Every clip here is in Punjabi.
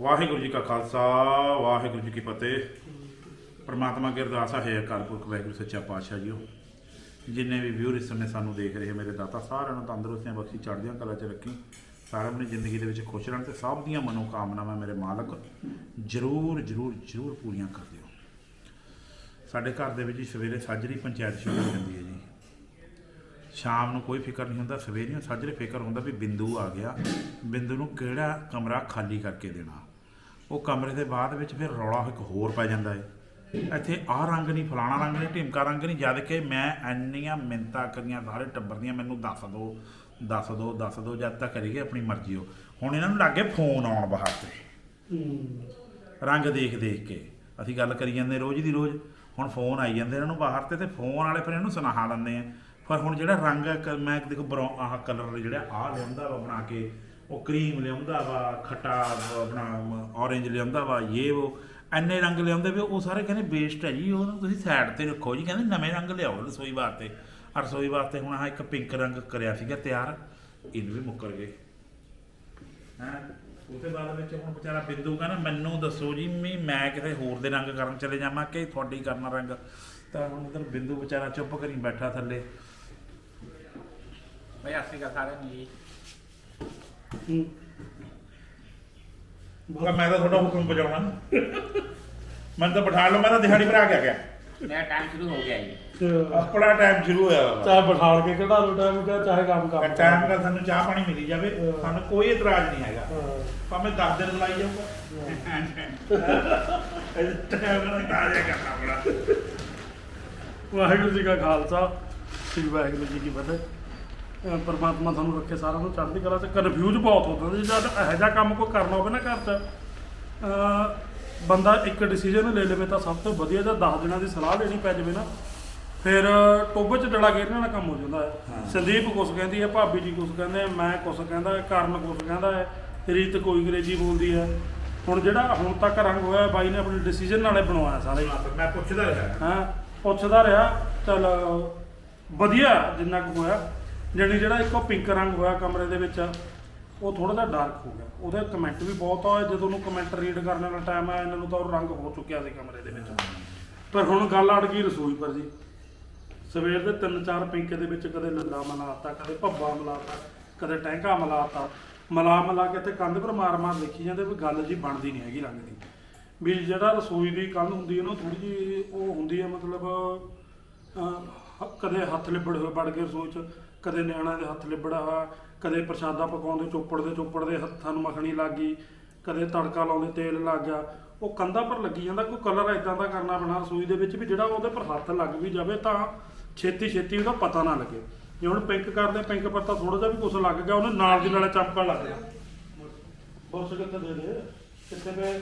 ਵਾਹਿਗੁਰੂ ਜੀ ਕਾ ਖਾਲਸਾ, ਵਾਹਿਗੁਰੂ ਜੀ ਕੀ ਫਤਿਹ। ਪਰਮਾਤਮਾ ਕੀ ਅਰਦਾਸ ਹੈ ਅਕਾਲ ਪੁਰਖ, ਵਾਹਿਗੁਰੂ ਸੱਚਾ ਪਾਤਸ਼ਾਹ ਜੀਓ। ਜਿੰਨੇ ਵੀ ਵਿਊਰ ਇਸ ਸਮੇਂ ਸਾਨੂੰ ਦੇਖ ਰਹੇ ਮੇਰੇ ਦਾਤਾ ਸਾਰਿਆਂ ਨੂੰ ਤੰਦਰੁਸਤੀਆਂ ਬਖਸ਼ੀ, ਚੜ੍ਹਦੀਆਂ ਕਲਾ 'ਚ ਰੱਖੀ। ਸਾਰਿਆਂ ਆਪਣੀ ਜ਼ਿੰਦਗੀ ਦੇ ਵਿੱਚ ਖੁਸ਼ ਰਹਿਣ ਤੇ ਸਭ ਦੀਆਂ ਮਨੋਕਾਮਨਾਵਾਂ ਮੇਰੇ ਮਾਲਕ ਜਰੂਰ ਜਰੂਰ ਜਰੂਰ ਪੂਰੀਆਂ ਕਰ ਦਿਓ। ਸਾਡੇ ਘਰ ਦੇ ਵਿੱਚ ਹੀ ਸਵੇਰੇ ਸਾਜਰੀ ਪੰਚਾਇਤ ਸ਼ੁਰੂ ਹੋ ਜਾਂਦੀ ਹੈ ਜੀ। ਸ਼ਾਮ ਨੂੰ ਕੋਈ ਫਿਕਰ ਨਹੀਂ ਹੁੰਦਾ, ਸਵੇਰੇ ਸਾਜਰੇ ਫਿਕਰ ਹੁੰਦਾ ਵੀ ਬਿੰਦੂ ਆ ਗਿਆ। ਬਿੰਦੂ ਨੂੰ ਕਿਹੜਾ ਕਮਰਾ ਖਾਲੀ ਕਰਕੇ ਦੇਣਾ? ਉਹ ਕਮਰੇ ਦੇ ਬਾਅਦ ਵਿੱਚ ਫਿਰ ਰੌਲਾ ਇੱਕ ਹੋਰ ਪੈ ਜਾਂਦਾ ਹੈ ਇੱਥੇ ਆਹ ਰੰਗ ਨਹੀਂ, ਫਲਾਣਾ ਰੰਗ ਨਹੀਂ, ਢਿਮਕਾ ਰੰਗ ਨਹੀਂ, ਜਦ ਕਿ ਮੈਂ ਇੰਨੀਆਂ ਮਿੰਤਾ ਕਰੀਆਂ, ਸਾਰੇ ਟੱਬਰ ਦੀਆਂ ਮੈਨੂੰ ਦੱਸ ਦਿਓ ਦੱਸ ਦਿਓ ਦੱਸ ਦਿਓ ਜਦ ਤੱਕ ਕਰੀਏ ਆਪਣੀ ਮਰਜ਼ੀ ਹੋ ਹੁਣ ਇਹਨਾਂ ਨੂੰ ਲੱਗੇ ਫੋਨ ਆਉਣ ਬਾਹਰ ਤੇ। ਰੰਗ ਦੇਖ ਦੇਖ ਕੇ। ਅਸੀਂ ਗੱਲ ਕਰੀ ਜਾਂਦੇ ਰੋਜ਼ ਦੀ ਰੋਜ਼। ਹੁਣ ਫੋਨ ਆਈ ਜਾਂਦੇ ਇਹਨਾਂ ਨੂੰ ਬਾਹਰ ਤੇ ਤੇ ਫੋਨ ਵਾਲੇ ਫਿਰ ਇਹਨੂੰ ਸੁਨਾਹਾ ਦਿੰਦੇ ਆ। ਪਰ ਹੁਣ ਜਿਹੜਾ ਰੰਗ ਕ- ਮੈਂ ਦੇਖੋ ਬਰੋ ਆਹ ਕਲਰ ਜਿਹੜਾ, ਆਹ ਲਿਆਉਂਦਾ ਵਾ ਬਣਾ ਕੇ ਉਹ ਕਰੀਮ ਲਿਆਉਂਦਾ ਵਾ, ਖੱਟਾ ਆਪਣਾ ਔਰੇਂਜ ਲਿਆਉਂਦਾ ਵਾ ਇਹ ਉਹ ਐਨੇ ਰੰਗ ਲਿਆਉਂਦੇ ਵੀ ਉਹ ਸਾਰੇ ਕਹਿੰਦੇ ਵੇਸਟ ਹੈ ਜੀ ਉਹਨੂੰ ਤੁਸੀਂ ਸਾਈਡ ਤੇ ਰੱਖੋ ਜੀ, ਕਹਿੰਦੇ ਨਵੇਂ ਰੰਗ ਲਿਆਓ ਰਸੋਈ ਵਾਸਤੇ ਆਹ ਰਸੋਈ ਵਾਸਤੇ ਹੁਣ ਆਹ ਇੱਕ ਪਿੰਕ ਰੰਗ ਕਰਿਆ ਸੀਗਾ ਤਿਆਰ, ਇਹਨੂੰ ਵੀ ਮੁੱਕਰ ਗਏ। ਹੈਂ, ਉਹਦੇ ਬਾਅਦ ਵਿੱਚ ਹੁਣ ਵਿਚਾਰਾ ਬਿੰਦੂ ਕਹਿੰਦਾ, ਮੈਨੂੰ ਦੱਸੋ ਜੀ, ਵੀ ਮੈਂ ਕਿਤੇ ਹੋਰ ਦੇ ਰੰਗ ਕਰਨ ਚਲੇ ਜਾਵਾਂ ਕਿ ਤੁਹਾਡੀ ਕਰਨਾ ਰੰਗ? ਤਾਂ ਹੁਣ ਉਧਰ ਬਿੰਦੂ ਵਿਚਾਰਾ ਚੁੱਪ ਕਰੀ ਬੈਠਾ ਥੱਲੇ। ਬਈ ਅਸੀਂ ਕਾ ਸਾਰੇ ਨਹੀਂ ਮੈਂ ਤਾਂ ਤੁਹਾਡਾ ਹੁਕਮ ਬਜਾਉਣਾ ਮੈਂ ਤਾਂ ਬਿਠਾ ਲਓ ਮੈਂ ਤਾਂ ਦਿਹਾੜੀ ਭਰਾ ਕੇ ਆ ਗਿਆ। ਮੇਰਾ ਟਾਈਮ ਸ਼ੁਰੂ ਹੋ ਗਿਆ ਜੀ। ਆਪਣਾ ਟਾਈਮ ਸ਼ੁਰੂ ਹੋਇਆ ਵਾ। ਚਾਹੇ ਬਿਠਾਲ ਕੇ ਕਢਾ ਲਓ ਟਾਈਮ ਕਾ ਚਾਹੇ ਕੰਮ ਕਰ ਟਾਈਮ ਦਾ ਸਾਨੂੰ ਚਾਹ ਪਾਣੀ ਮਿਲੀ ਜਾਵੇ। ਸਾਨੂੰ ਕੋਈ ਇਤਰਾਜ਼ ਨਹੀਂ ਹੈਗਾ। ਭਾਵੇਂ 10 ਦਿਨ ਲਾਈ ਜਾਊਗਾ। ਟਾਈਮ ਨਾਲ ਕਾਜੇ ਕਰਨਾ ਬੜਾ ਵਾਹਿਗੁਰੂ ਜੀ ਕਾ ਖਾਲਸਾ। ਸ੍ਰੀ ਵਾਹਿਗੁਰੂ ਜੀ ਕੀ ਫਤਿਹ। ਪ੍ਰਮਾਤਮਾ ਤੁਹਾਨੂੰ ਰੱਖੇ ਸਾਰਿਆਂ ਨੂੰ ਚੜ੍ਹਦੀ ਕਲਾ ਚ। ਕਨਫਿਊਜ਼ ਬਹੁਤ ਹੁੰਦਾ ਜੀ ਜਦ ਇਹੋ ਜਿਹਾ ਕੰਮ ਕੋਈ ਕਰਨਾ ਹੋਵੇ ਨਾ ਘਰ ਚ ਬੰਦਾ ਇੱਕ ਡਿਸੀਜਨ ਲੈ ਲਵੇ ਤਾਂ ਸਭ ਤੋਂ ਵਧੀਆ ਜਾਂ 10 ਦਿਨਾਂ ਦੀ ਸਲਾਹ ਲੈਣੀ ਪੈ ਜਾਵੇ ਨਾ ਫਿਰ ਟੋਬੇ ਚ ਡੜਾ ਗੇਰਨੇ ਦਾ ਕੰਮ ਹੋ ਜਾਂਦਾ ਹੈ। ਸੰਦੀਪ ਕੁਛ ਕਹਿੰਦੀ ਹੈ ਭਾਬੀ ਜੀ ਕੁਛ ਕਹਿੰਦੇ ਮੈਂ ਕੁਛ ਕਹਿੰਦਾ ਕਰਨ ਕੁਛ ਕਹਿੰਦਾ ਹੈ ਰੀਤ ਕੋਈ ਅੰਗਰੇਜ਼ੀ ਬੋਲਦੀ ਹੈ। ਹੁਣ ਜਿਹੜਾ ਹੁਣ ਤੱਕ ਰੰਗ ਹੋਇਆ ਬਾਈ ਨੇ ਆਪਣੀ ਡਿਸੀਜਨ ਨਾਲੇ ਬਣਵਾਇਆ ਸਾਰੇ। ਮੈਂ ਪੁੱਛਦਾ ਰਿਹਾ। ਹਾਂ ਪੁੱਛਦਾ ਰਿਹਾ ਚਲ ਵਧੀਆ ਜਿੰਨਾ ਕੁ ਹੋਇਆ। ਜਾਣੀ ਜਿਹੜਾ ਇੱਕੋ ਪਿੰਕ ਰੰਗ ਹੋਇਆ ਕਮਰੇ ਦੇ ਵਿੱਚ, ਉਹ ਥੋੜਾ ਜਿਹਾ ਡਾਰਕ ਹੋ ਗਿਆ। ਉਹਦੇ ਕਮੈਂਟ ਵੀ ਬਹੁਤ ਆਏ ਜਦੋਂ ਉਹਨੂੰ ਕਮੈਂਟ ਰੀਡ ਕਰਨ ਵਾਲਾ ਟਾਈਮ ਆਇਆ ਇਹਨਾਂ ਨੂੰ ਤਾਂ ਉਹ ਰੰਗ ਹੋ ਚੁੱਕਿਆ ਸੀ ਕਮਰੇ ਦੇ ਵਿੱਚ। ਪਰ ਹੁਣ ਗੱਲ ਅੜ ਗਈ ਰਸੋਈ ਪਰ ਜੀ। ਸਵੇਰ ਦੇ ਤਿੰਨ ਚਾਰ ਪਿੰਕੇ ਦੇ ਵਿੱਚ ਕਦੇ ਲੱਲਾ ਮਲਾਤਾ, ਕਦੇ ਭੱਬਾ ਮਲਾਤਾ, ਕਦੇ ਟੈਂਕਾ ਮਲਾਤਾ। ਮਲਾ ਮਲਾ ਕੇ ਤੇ ਕੰਧ ਪਰ ਮਾਰ ਮਾਰ ਲਿਖੀ ਜਾਂਦੇ, ਵੀ ਗੱਲ ਜੀ ਬਣਦੀ ਨਹੀਂ ਹੈਗੀ ਰੰਗ ਦੀ। ਵੀ ਜਿਹੜਾ ਰਸੋਈ ਦੀ ਕੰਧ ਹੁੰਦੀ ਹੈ ਨਾ ਥੋੜੀ ਜੀ ਉਹ ਹੁੰਦੀ ਹੈ ਮਤਲਬ ਕਦੇ ਹੱਥ ਲਿਬੜ ਹੋਏ ਵੜ ਕੇ ਰਸੋਈ 'ਚ ਕਦੇ ਨਿਆਣਿਆਂ ਦੇ ਹੱਥ ਲਿਬੜਾ ਹੋਇਆ ਕਦੇ ਪ੍ਰਸ਼ਾਦਾ ਪਕਾਉਂਦੇ ਚੋਪੜ ਦੇ ਚੋਪੜ ਦੇ ਹੱਥਾਂ ਨੂੰ ਮੱਖਣੀ ਲੱਗ ਗਈ ਕਦੇ ਤੜਕਾ ਲਾਉਂਦੇ ਤੇਲ ਲੱਗ ਗਿਆ ਉਹ ਕੰਧਾਂ ਪਰ ਲੱਗੀ ਜਾਂਦਾ ਕੋਈ ਕਲਰ ਇਦਾਂ ਦਾ ਕਰਨਾ ਪੈਣਾ ਰਸੋਈ ਦੇ ਵਿੱਚ ਵੀ ਜਿਹੜਾ ਉਹਦੇ ਪਰ ਹੱਥ ਲੱਗ ਵੀ ਜਾਵੇ ਤਾਂ ਛੇਤੀ ਛੇਤੀ ਉਹਦਾ ਪਤਾ ਨਾ ਲੱਗੇ ਜੇ ਹੁਣ ਪਿੰਕ ਕਰਦੇ ਪਿੰਕ ਪਰ ਤਾਂ ਥੋੜਾ ਜਿਹਾ ਵੀ ਕੁਝ ਲੱਗ ਗਿਆ ਉਹਨੇ ਨਾਲ ਦੀ ਨਾਲੇ ਚਮਕਣ ਲੱਗ ਗਿਆ ਬੁਰਸ਼ ਕਿੱਥੇ ਦੇ ਦੇ ਕਿੱਥੇ ਪਏ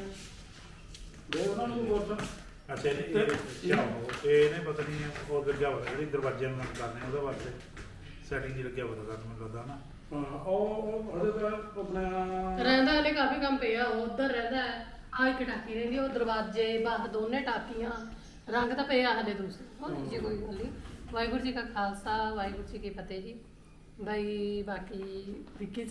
ਦੇ ਉਹਨਾਂ ਨੂੰ ਬੁਰਸ਼ ਅੱਛਾ ਜੀ ਇਹ ਇਹਨੇ ਪਤਾ ਨਹੀਂ ਉਹ ਲੱਗਿਆ ਹੋਇਆ ਜਿਹੜੀ ਦਰਵਾਜ਼ੇ ਨੂੰ ਕਰਨੇ ਉਹਦੇ ਵਾਸਤੇ ਸੈਟਿੰਗ ਜੀ ਲੱਗਿਆ ਹੋਇਆ ਤਾਂ ਮੈਨੂੰ ਲੱਗਦਾ ਨਾ। ਹਾਂ ਉਹ ਉਹ ਹਜੇ ਤਾਂ ਆਪਣਾ ਰਹਿੰਦਾ ਹਲੇ ਕਾਫੀ ਕੰਮ ਪਿਆ ਉਹ ਉਧਰ ਰਹਿੰਦਾ ਹੈ। ਆ ਇੱਕ ਟਾਕੀ ਰਹਿੰਦੀ ਉਹ ਦਰਵਾਜ਼ੇ ਬਾਹਰ ਦੋਨੇ ਟਾਕੀਆਂ। ਰੰਗ ਤਾਂ ਪਿਆ ਹਲੇ ਦੂਸਰੇ। ਹੋਰ ਜੀ ਕੋਈ ਗੱਲ ਨਹੀਂ। ਵਾਹਿਗੁਰੂ ਜੀ ਕਾ ਖਾਲਸਾ ਵਾਹਿਗੁਰੂ ਜੀ ਕੀ ਫਤਿਹ ਜੀ। ਬਈ ਬਾਕੀ ਵਿੱਕੀ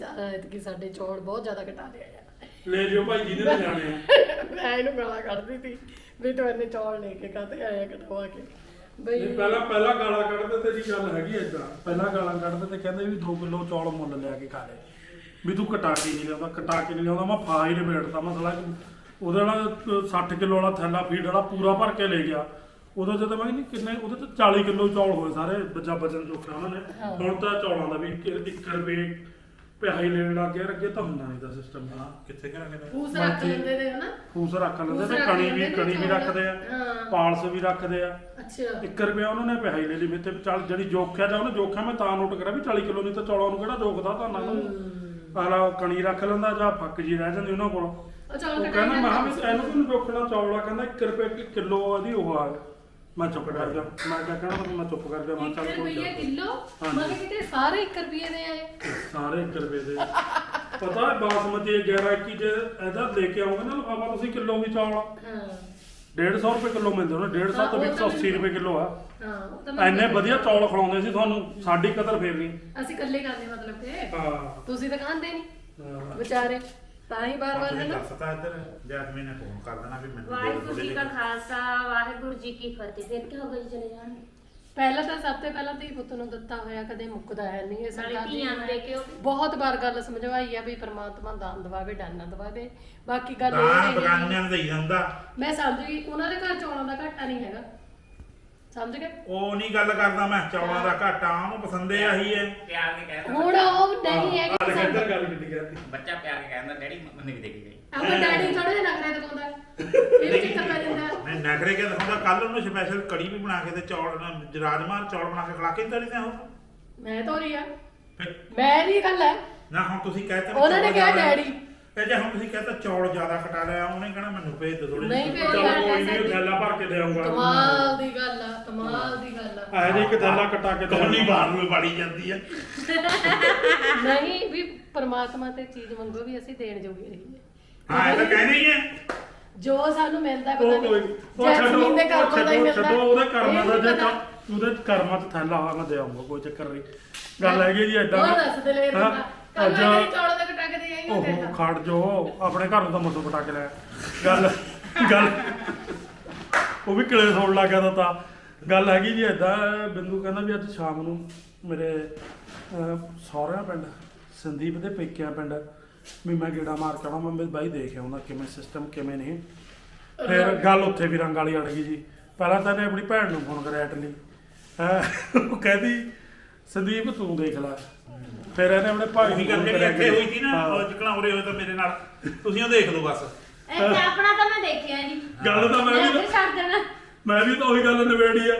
ਕਿ ਸਾਡੇ ਚੌੜ ਬਹੁਤ ਜ਼ਿਆਦਾ ਘਟਾ ਲਿਆ ਯਾਰ। ਲੈ ਜਿਓ ਭਾਈ ਜਿਹਦੇ ਤੇ ਜਾਣੇ ਆ। ਮੈਂ ਇਹਨੂੰ ਗਾਲਾਂ ਕੱਢਦੀ ਸੀ ਵੀ ਤੂੰ ਇੰਨੇ ਚੌੜ ਲੈ ਕੇ ਕਾਤੇ ਆਇਆ ਕਟਵਾ ਕੇ। ਬਈ ਨਹੀਂ ਪਹਿਲਾਂ ਪਹਿਲਾਂ ਗਾਲਾਂ ਕੱਢਦੇ ਤੇਰੀ ਗੱਲ ਹੈਗੀ ਏਦਾਂ। ਪਹਿਲਾਂ ਗਾਲਾਂ ਕੱਢਦੇ ਤੇ ਕਹਿੰਦੇ ਵੀ 2 ਕਿਲੋ ਚੌਲ ਮੁੱਲ ਲਿਆ ਕੇ ਖਾ ਲੈ। ਵੀ ਤੂੰ ਕਟਾ ਕੇ ਨਹੀਂ ਲਿਆਉਂਦਾ ਕਟਾ ਕੇ ਨਹੀਂ ਲਿਆਉਂਦਾ ਮੈਂ ਫਾ ਹੀ ਨਿਬੇੜਦਾ ਮਸਲਾ ਕਿ? ਉਹਦੇ ਨਾਲ ਅਹ 60 ਕਿਲੋ ਵਾਲਾ ਥੈਲਾ ਫੀਡ ਵਾਲਾ ਪੂਰਾ ਭਰ ਕੇ ਲੈ ਗਿਆ। ਉਦੋਂ ਜਦੋਂ ਮੈਂ ਨਹੀਂ ਕਿੰਨੇ ਉਹਦੇ ਤੇ 40 ਕਿਲੋ ਚੌਲ ਹੋਏ ਸਾਰੇ ਬੱਜਾ ਬਚਨ ਚੋਖਾ ਉਹਨਾਂ ਨੇ। ਹੁਣ ਤਾਂ ਚੌਲਾਂ ਦਾ ਵੀ 1 ਰੁਪਏ ਪਿਆਈ ਲੈਣ ਲੱਗ ਗਿਆ ਅੱਗੇ ਤਾਂ ਹੁੰਦਾ ਨਹੀਂ ਦਾ ਸਿਸਟਮ ਹਾਂ ਕਿੱਥੇ ਕਰਾਂਗੇ ਨਾ ਫੂਸ ਰੱਖ ਲੈਂਦੇ ਨੇ ਹਨਾ? ਫੂਸ ਰੱਖ ਲੈਂਦੇ ਫੂਸ ਤੇ ਰੱਖ ਕਣੀ ਵੀ ਲੈਂਦੇ ਨੇ, ਕਣੀ ਵੀ ਚੌਲ। ਰੱਖਦੇ ਆ ਹਾਂ। ਪਾਲਸ ਵੀ ਰੱਖਦੇ ਆ। ਅੱਛਾ। 1 ਰੁਪਿਆ ਉਹਨਾਂ ਨੇ ਪਿਹਾਈ ਲੈ ਲਈ ਮੇਤੇ ਚੱਲ ਜਿਹੜੀ ਜੋਖਿਆ ਜਾਂ ਉਹਨੇ ਜੋਖਿਆ ਮੈਂ ਤਾਂ ਨੋਟ ਕਰਿਆ ਵੀ 40 ਕਿਲੋ ਨਹੀਂ ਤਾਂ ਚੌਲਾਂ ਨੂੰ ਕਿਹੜਾ ਜੋਖਦਾ ਤਾਂ ਨਾ। ਆਲਾ ਕਣੀ ਰੱਖ ਲੈਂਦਾ ਜਾਂ ਫੱਕ ਜੀ ਰਹਿ ਜਾਂਦੀ ਉਹਨਾਂ ਕੋਲ। ਉਹ ਚੌਲ ਉਹ ਕਟਾਈ ਕਹਿੰਦਾ ਮੈਂ ਵੀ ਇਹਨੂੰ ਕਿਉਂ ਜੋਖਣਾ ਚੌਲਾ? ਕਹਿੰਦਾ 1 ਰੁਪਏ ਕਿਲੋ ਇਹਦੀ ਉਹ ਆ। ਮੈਂ ਚੁੱਪ ਕਰ ਗਿਆ ਮੈਂ ਕਿਹਾ ਕਹਿਣਾ ਤਾਂ ਮੈਂ ਚੁੱਪ ਕਰ ਗਿਆ ਮੈਂ ਇੱਕ ਚੱਲ ਕੋਈ ਰੁਪਈਆ ਗੱਲ। ਕਿਲੋ? ਹਾਂਜੀ। ਮਗਰ ਕਿਤੇ ਸਾਰੇ 1 ਰੁਪਈਏ ਦੇ ਆਏ। ਸਾਰੇ 1 ਰੁਪਏ ਦੇ। ਪਤਾ ਹੈ ਬਾਸਮਤੀ 11 21 ਜੇ ਇਹਦਾ ਲੈ ਕੇ ਆਉਂਗੇ ਨਾ ਲਫਾਫਾ ਤੁਸੀਂ ਕਿਲੋ ਵੀ ਚੌਲ। ਹਾਂ। 150 ਰੁਪਏ ਕਿਲੋ ਮਿਲਦੇ ਉਹਨੇ 150 ਤੋਂ ਵੀ 180 ਰੁਪਏ ਕਿਲੋ ਆ। ਹਾਂ ਉਹ ਤਾਂ ਮੈਂ- ਐਨੇ ਵਧੀਆ ਚੌਲ ਖਿਲਾਉਂਦੇ ਸੀ ਤੁਹਾਨੂੰ ਸਾਡੀ ਕਦਰ ਫੇਰ ਨਹੀਂ ਅਸੀਂ ਇਕੱਲੇ ਖਾਂਦੇ ਮਤਲਬ ਕਿ। ਹਾਂ। ਤੁਸੀਂ ਤਾਂ ਖਾਂਦੇ ਨਹੀਂ ਹਾਂ। ਵਿਚਾਰੇ। ਤਾਂ ਹੀ ਬਾਰ-ਬਾਰ ਹੈ ਨਾ ਦੱਸਤਾ ਇੱਧਰ ਜੈਸਮੀਨ ਨੇ ਫੋਨ ਕਰ ਦੇਣਾ ਵੀ ਮੈਨੂੰ ਵਾਹਿਗੁਰੂ ਜੀ ਕਾ ਖਾਲਸਾ ਵਾਹਿਗੁਰੂ ਜੀ ਕੀ ਫਤਿਹ। ਫਿਰ ਕੀ ਹੋਗਾ ਜੀ ਚਲੇ ਜਾਣਗੇ? ਪਹਿਲਾਂ ਤਾਂ ਸਭ ਤੋਂ ਪਹਿਲਾਂ ਧੀ ਪੁੱਤ ਨੂੰ ਦਿੱਤਾ ਹੋਇਆ ਕਦੇ ਮੁੱਕਦਾ ਹੈ ਨਹੀਂ। ਇਹ ਨਾਲੇ ਸਰਕਾਰ ਦੀ ਧੀਆਂ ਨੂੰ ਦੇ ਕੇ ਉਹ ਵੀ ਬਹੁਤ ਵਾਰ ਗੱਲ ਸਮਝਵਾਈ ਆ ਵੀ ਪ੍ਰਮਾਤਮਾ ਦਾਨ ਦਵਾਵੇ ਦਾਨ ਨਾ ਦਵਾਵੇ। ਬਾਕੀ ਗੱਲ ਇਹ ਤਾਂ ਹੈ ਬਗਾਨੀਆਂ ਨੂੰ ਦੇਈ ਜਾਂਦਾ। ਮੈਂ ਸਮਝ ਗਈ ਉਹਨਾਂ ਦੇ ਘਰ ਚੌਲਾਂ ਦਾ ਘਾਟਾ ਨਹੀਂ ਹੈਗਾ। ਸਮਝ ਗਏ? ਉਹ ਨਹੀਂ ਗੱਲ ਕਰਦਾ ਮੈਂ ਚੌਲਾਂ ਦਾ ਘਾਟਾ ਉਹਨੂੰ ਪਸੰਦੇ ਆਹੀ ਹੈ। ਪਿਆਰ ਕੇ ਕਹਿੰਦਾ। ਹੁਣ ਉਹ ਨਹੀਂ ਹੈਗਾ ਆ ਦੇਖ ਇੱਧਰ ਗੱਲ ਕਿੱਡੀ ਕਰਦੀ ਬੱਚਾ ਪਿਆਰ ਕੇ ਕਹਿੰਦਾ ਡੈਡੀ ਮੈਨੂੰ ਵੀ ਦੇ ਕੇ ਗਈ ਆਪਾਂ ਡੈਡੀ ਥੋੜੇ ਜਿਹਾ ਨਖਰੇ ਦਿਖਾਉਂਦਾ। ਇਹ ਵੀ ਚੱਕਰ ਪੈ ਜਾਂਦਾ। ਮੈਂ ਨਖਰੇ ਕੇ ਦਿਖਾਉਂਦਾ? ਕੱਲ ਉਹਨੂੰ ਸਪੈਸ਼ਲ ਕੜੀ ਵੀ ਬਣਾ ਕੇ ਤੇ ਚੌਲ ਰਾਜਮਾਂ ਚੌਲ ਬਣਾ ਕੇ ਖਿਲਾ ਕੇ ਤੜੀ ਤੇ ਉਹ ਮੈਂ ਤੋਰੀ ਆ। ਫਿਰ ਮੈਂ ਨਹੀਂ ਗੱਲ ਹੈ। ਨਾ ਹੁਣ ਤੁਸੀਂ ਕਹਤੇ ਉਹਨਾਂ ਨੇ ਕਿਹਾ ਡੈਡੀ। ਇਹ ਜੇ ਹੁਣ ਤੁਸੀਂ ਕਹਤਾ ਚੌਲ ਜ਼ਿਆਦਾ ਖਟਾ ਲਿਆ ਉਹਨੇ ਕਹਿਣਾ ਮੈਨੂੰ ਭੇਜ ਦੇ ਥੋੜੇ ਨਹੀਂ ਭੇਜ ਚਲੋ ਕੋਈ ਨਹੀਂ। ਥੈਲਾ ਭਰ ਕੇ ਦੇ ਆਉਂਗਾ ਕਮਾਲ ਦੀ ਗੱਲ ਆ ਕਮਾਲ ਦੀ ਗੱਲ ਆ। ਆਹ ਜੀ ਇੱਕ ਥੈਲਾ ਕਟਾ ਕੇ ਦੇ। ਬਾਹਰ ਨੂੰ ਬੜੀ ਜਾਂਦੀ ਹੈ ਨਹੀਂ ਵੀ ਪਰਮਾਤਮਾ ਤੇ ਚੀਜ਼ ਮੰਗੋ ਵੀ ਅਸੀਂ ਦੇਣ ਜੋਗੇ ਰਹੀਏ। ਹਾਂ ਇਹ ਤਾਂ ਕਹਿੰਦੇ ਹੀ ਹੈ। ਜੋ ਸਾਨੂੰ ਮਿਲਦਾ ਪਤਾ ਉਹ ਕੋਈ ਨਹੀਂ ਉਹ ਛੱਡੋ ਜੈਸਮੀਨ ਦੇ ਉਹ ਕਰਮਾਂ ਦਾ ਹੀ ਛੱਡੋ ਮਿਲਦਾ। ਛੱਡੋ ਉਹਦੇ ਕਰਮਾਂ ਦਾ ਜੇ। ਤਾਂ ਉਹਦੇ ਕਰਮਾਂ 'ਚ ਥੈਲਾ ਹੋਇਆ ਮੈਂ ਦੇ ਆਉਂਗਾ ਕੋਈ ਚੱਕਰ ਨਹੀਂ। ਗੱਲ ਹੈਗੀ ਜੀ ਐਡਾ ਹੋਰ ਦੱਸ ਦੇ ਲੈ ਹਾਂ, ਬੰਦਾ ਕੱਲ ਅੱਜ ਦੇ ਆਈ ਉਹ ਖੜ ਜੋ ਆਪਣੇ ਘਰ ਨੂੰ ਤਾਂ ਮੱਦੋ ਪਟਾ ਕੇ ਲੈ। ਗੱਲ ਗੱਲ। ਉਹ ਵੀ ਕਿਲੇ ਸੌਣ ਲੱਗ ਗਿਆ ਤਾਂ ਤਾਂ। ਗੱਲ ਹੈਗੀ ਜੀ ਐਦਾਂ ਬਿੰਦੂ ਕਹਿੰਦਾ ਵੀ ਅੱਜ ਸ਼ਾਮ ਨੂੰ ਮੇਰੇ ਸਹੁਰਿਆਂ ਪਿੰਡ ਸੰਦੀਪ ਦੇ ਪੇਕਿਆਂ ਪਿੰਡ ਵੀ ਮੈਂ ਗੇੜਾ ਮਾਰ ਕੇ ਆਉਣਾ ਮੈਂ ਬਾਈ ਦੇਖ ਆਉਂਦਾ ਕਿਵੇਂ ਸਿਸਟਮ ਕਿਵੇਂ ਨਹੀਂ। ਫਿਰ ਗੱਲ ਉੱਥੇ ਵੀ ਰੰਗ ਵਾਲੀ ਅੜ ਗਈ ਜੀ। ਪਹਿਲਾਂ ਤਾਂ ਇਹਨੇ ਆਪਣੀ ਭੈਣ ਨੂੰ ਫੋਨ ਕਰਿਆ ਇਟਲੀ ਹੈਂ, ਉਹ ਕਹਿੰਦੀ ਸੰਦੀਪ ਤੂੰ ਦੇਖ ਲੈ। ਫਿਰ ਇਹਨੇ ਆਪਣੇ ਭਾਈ ਉਹੀ ਨੂੰ ਗੱਲ ਜਿਹੜੀ ਇੱਥੇ ਹੋਈ ਸੀ ਨਾ। ਉਹ ਜਿਕਣਾ ਉਰੇ ਹੋਏ ਤਾਂ ਮੇਰੇ ਨਾਲ। ਤੁਸੀਂ ਉਹ ਦੇਖ ਲਓ ਬਸ। ਇੱਥੇ ਆਪਣਾ ਤਾਂ ਮੈਂ ਦੇਖਿਆ ਜੀ। ਗੱਲ ਤਾਂ ਮੈਂ ਵੀ ਛੱਡ ਦੇਣਾ। ਮੈਂ ਵੀ ਤਾਂ ਉਹੀ ਗੱਲ ਨਿਬੇੜੀ ਆ